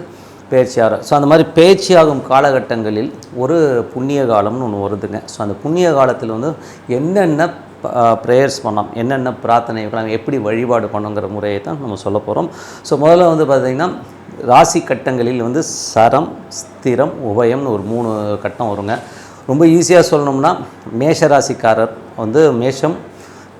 பேச்சியாகிற ஸோ அந்த மாதிரி பேச்சியாகும் காலகட்டங்களில் ஒரு புண்ணிய காலம்னு ஒன்று வருதுங்க. ஸோ அந்த புண்ணிய காலத்தில் வந்து என்னென்ன ப்ரேயர்ஸ் பண்ணலாம் என்னென்ன பிரார்த்தனை வைக்கலாம் எப்படி வழிபாடு பண்ணுங்கிற முறையை தான் நம்ம சொல்ல போகிறோம் ஸோ முதல்ல வந்து பார்த்திங்கன்னா ராசி கட்டங்களில் வந்து சரம் ஸ்திரம் உபயம்னு ஒரு மூணு கட்டம் வருங்க. ரொம்ப ஈஸியாக சொல்லணும்னா மேஷ ராசிக்காரர் வந்து மேஷம்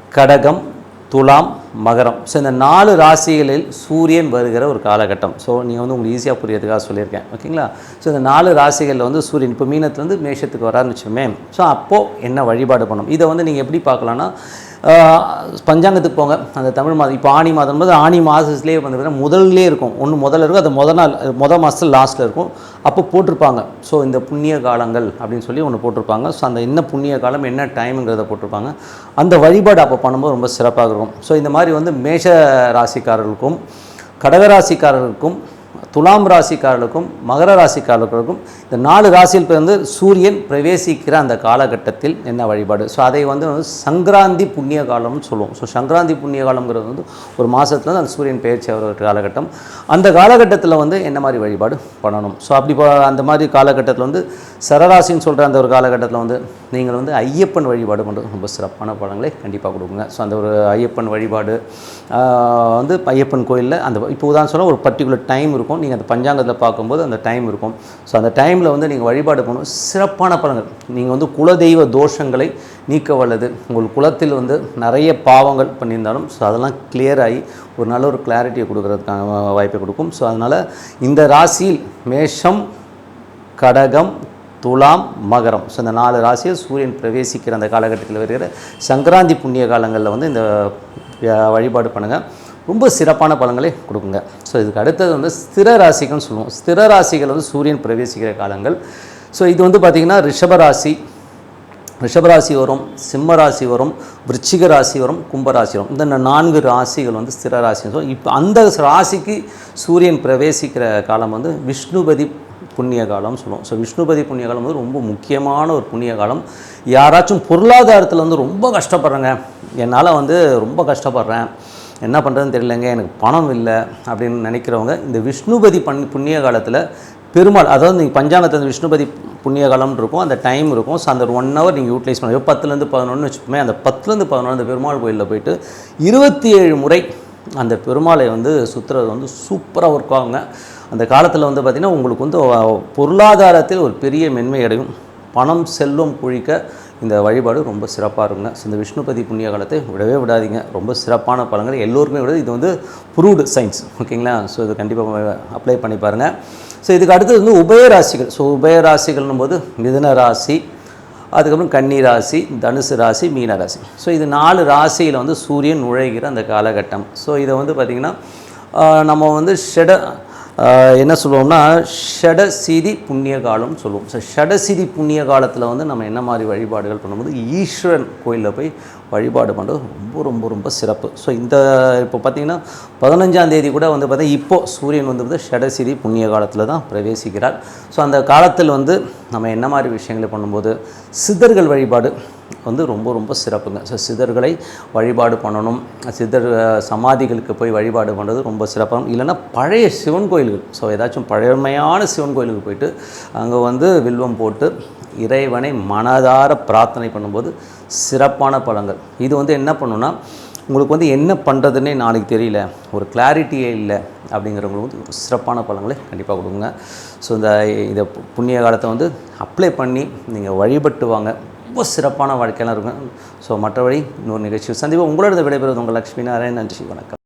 கடகம் துலாம் மகரம். ஸோ இந்த நாலு ராசிகளில் சூரியன் வருகிற ஒரு காலகட்டம். ஸோ நீங்கள் வந்து உங்களுக்கு ஈஸியாக புரியறதுக்காக சொல்லியிருக்கேன். ஓகேங்களா? ஸோ இந்த நாலு ராசிகளில் வந்து சூரியன் இப்போ மீனத்துலேருந்து மேஷத்துக்கு வரான்னு வச்சுமே ஸோ அப்போது என்ன வழிபாடு பண்ணணும்? இதை வந்து நீங்கள் எப்படி பார்க்கலான்னா பஞ்சாங்கத்துக்கு போங்க. அந்த தமிழ் மாதம் இப்போ ஆணி மாதம் போது ஆணி மாதத்துலேயே வந்து பார்த்தீங்கன்னா முதல்லே இருக்கும். ஒன்று முதல்ல இருக்கும் அது முத நாள் முதல் மாதத்தில் லாஸ்ட்டில் இருக்கும். அப்போ போட்டிருப்பாங்க. ஸோ இந்த புண்ணிய காலங்கள் அப்படின்னு சொல்லி ஒன்று போட்டிருப்பாங்க. ஸோ அந்த என்ன புண்ணிய காலம் என்ன டைமுங்கிறத போட்டிருப்பாங்க. அந்த வழிபாடு அப்போ பண்ணும்போது ரொம்ப சிறப்பாக இருக்கும். ஸோ இந்த மாதிரி வந்து மேஷ ராசிக்காரர்களுக்கும் கடகராசிக்காரர்களுக்கும் துலாம் ராசிக்காரர்களுக்கும் மகர ராசிக்காரர்களுக்கும் இந்த நாலு ராசியில் பிறந்து சூரியன் பிரவேசிக்கிற அந்த காலகட்டத்தில் என்ன வழிபாடு? ஸோ அதை வந்து சங்கராந்தி புண்ணிய காலம்னு சொல்லுவோம். ஸோ சங்கராந்தி புண்ணிய காலம்ங்கிறது வந்து ஒரு மாதத்தில் அந்த சூரியன் பெயர்ச்சி ஆகிற காலகட்டம். அந்த காலகட்டத்தில் வந்து என்ன மாதிரி வழிபாடு பண்ணணும்? ஸோ அப்படி அந்த மாதிரி காலகட்டத்தில் வந்து சரராசின்னு சொல்கிற அந்த ஒரு காலகட்டத்தில் வந்து நீங்கள் வந்து ஐயப்பன் வழிபாடு பண்ணுறது ரொம்ப சிறப்பான படங்களை கண்டிப்பாக கொடுக்குங்க. ஸோ அந்த ஒரு ஐயப்பன் வழிபாடு வந்து ஐயப்பன் கோயிலில் அந்த இப்போ உதாரணம் சொல்ல ஒரு பர்டிகுலர் டைம் இருக்கும். நீங்கள் அந்த பஞ்சாங்கத்தில் பார்க்கும்போது அந்த டைம் இருக்கும். ஸோ அந்த டைமில் வந்து நீங்கள் வழிபாடு பண்ணணும். சிறப்பான பலன்கள். நீங்கள் வந்து குலதெய்வ தோஷங்களை நீக்க வல்லது. உங்கள் குலத்தில் வந்து நிறைய பாவங்கள் பண்ணியிருந்தாலும் ஸோ அதெல்லாம் கிளியர் ஆகி ஒரு நல்ல ஒரு கிளாரிட்டியை கொடுக்குறதுக்கான வாய்ப்பை கொடுக்கும். ஸோ அதனால் இந்த ராசியில் மேஷம் கடகம் துலாம் மகரம். ஸோ இந்த நாலு ராசியில் சூரியன் பிரவேசிக்கிற அந்த காலகட்டத்தில் வருகிற சங்கராந்தி புண்ணிய காலங்களில் வந்து இந்த வழிபாடு பண்ணுங்கள் ரொம்ப சிறப்பான பலன்களை கொடுக்குங்க. ஸோ இதுக்கு அடுத்தது வந்து ஸ்திர ராசிகள்னு சொல்லுவோம். ஸ்திர ராசிகள் வந்து சூரியன் பிரவேசிக்கிற காலங்கள். ஸோ இது வந்து பார்த்திங்கன்னா ரிஷபராசி ரிஷபராசி வரும் சிம்ம ராசி வரும் விருச்சிக ராசி வரும் கும்பராசி வரும். இந்த நான்கு ராசிகள் வந்து ஸ்திர ராசி ஸோ இப்போ அந்த ராசிக்கு சூரியன் பிரவேசிக்கிற காலம் வந்து விஷ்ணுபதி புண்ணிய காலம்னு சொல்லுவோம். ஸோ விஷ்ணுபதி புண்ணிய காலம் வந்து ரொம்ப முக்கியமான ஒரு புண்ணிய காலம். யாராச்சும் பொருளாதாரத்தில் வந்து ரொம்ப கஷ்டப்படுறேங்க. என்னால் வந்து ரொம்ப கஷ்டப்படுறேன். என்ன பண்ணுறதுன்னு தெரியலங்க எனக்கு பணம் இல்லை அப்படின்னு நினைக்கிறவங்க இந்த விஷ்ணுபதி பண் புண்ணிய காலத்தில் பெருமாள் அதாவது நீங்கள் பஞ்சாங்கத்தில் விஷ்ணுபதி புண்ணிய காலம்னு இருக்கும் அந்த டைம் இருக்கும். ஸோ அந்த ஒன் ஹவர் நீங்கள் யூட்டிலைஸ் பண்ணுவோம் பத்துலேருந்து பதினொன்று வச்சுப்போமே அந்த பத்துலேருந்து பதினொன்று அந்த பெருமாள் கோயிலில் போயிட்டு இருபத்தி ஏழு முறை அந்த பெருமாளை வந்து சுற்றுறது வந்து சூப்பராக ஒர்க் ஆகுங்க. அந்த காலத்தில் வந்து பார்த்திங்கன்னா உங்களுக்கு வந்து பொருளாதாரத்தில் ஒரு பெரிய மென்மை அடையும் பணம் செல்வம் குழிக்க இந்த வழிபாடு ரொம்ப சிறப்பாக இருக்குங்க. ஸோ இந்த விஷ்ணுபதி புண்ணிய காலத்தை விடவே விடாதீங்க. ரொம்ப சிறப்பான பலன்கள் எல்லோருக்குமே விட இது வந்து ப்ரூவ்டு சயின்ஸ் ஓகேங்களா ஸோ இது கண்டிப்பாக அப்ளை பண்ணி பாருங்கள் ஸோ இதுக்கு அடுத்தது வந்து உபயராசிகள் ஸோ உபயராசிகள்னும் போது மிதன ராசி அதுக்கப்புறம் கன்னி ராசி தனுசு ராசி மீன ராசி. ஸோ இது நாலு ராசியில் வந்து சூரியன் நுழைகிற அந்த காலகட்டம். ஸோ இதை வந்து பார்த்திங்கன்னா நம்ம வந்து ஷெட என்ன சொல்லுவோம்னா ஷடசிதி புண்ணிய காலம்னு சொல்லுவோம். ஸோ ஷடசிதி புண்ணிய காலத்தில் வந்து நம்ம என்ன மாதிரி வழிபாடுகள் பண்ணும்போது ஈஸ்வரன் கோயிலில் போய் வழிபாடு பண்ணுறது ரொம்ப ரொம்ப ரொம்ப சிறப்பு. ஸோ இந்த இப்போ பார்த்திங்கன்னா பதினஞ்சாம் தேதி கூட வந்து பார்த்தீங்கன்னா இப்போ சூரியன் வந்து வந்து ஷடசிதி புண்ணிய காலத்தில் தான் பிரவேசிக்கிறார். ஸோ அந்த காலத்தில் வந்து நம்ம என்ன மாதிரி விஷயங்களை பண்ணும்போது சித்தர்கள் வழிபாடு வந்து ரொம்ப ரொம்ப சிறப்புங்க. ஸோ சிதர்களை வழிபாடு பண்ணணும். சிதர் சமாதிகளுக்கு போய் வழிபாடு பண்ணுறது ரொம்ப சிறப்பாகும் இல்லைன்னா பழைய சிவன் கோயில்கள். ஸோ ஏதாச்சும் பழமையான சிவன் கோயிலுக்கு போயிட்டு அங்கே வந்து வில்வம் போட்டு இறைவனை மனதார பிரார்த்தனை பண்ணும்போது சிறப்பான பழங்கள் இது வந்து என்ன பண்ணுன்னா உங்களுக்கு வந்து என்ன பண்ணுறதுன்னே நாளைக்கு தெரியல. ஒரு கிளாரிட்டியே இல்லை அப்படிங்கிறவங்களுக்கு வந்து சிறப்பான பழங்களை கண்டிப்பாக கொடுங்க. ஸோ இந்த இதை பு- புண்ணிய காலத்தை வந்து அப்ளை பண்ணி நீங்கள் வழிபட்டு வாங்க. ரொம்ப சிறப்பான வாழ்க்கையெல்லாம் இருக்கும். ஸோ மற்றபடி இன்னொரு நிகழ்ச்சி சந்திப்போம். உங்களோட விடைபெறுவது உங்கள் லக்ஷ்மி நாராயண் நன்றி வணக்கம்.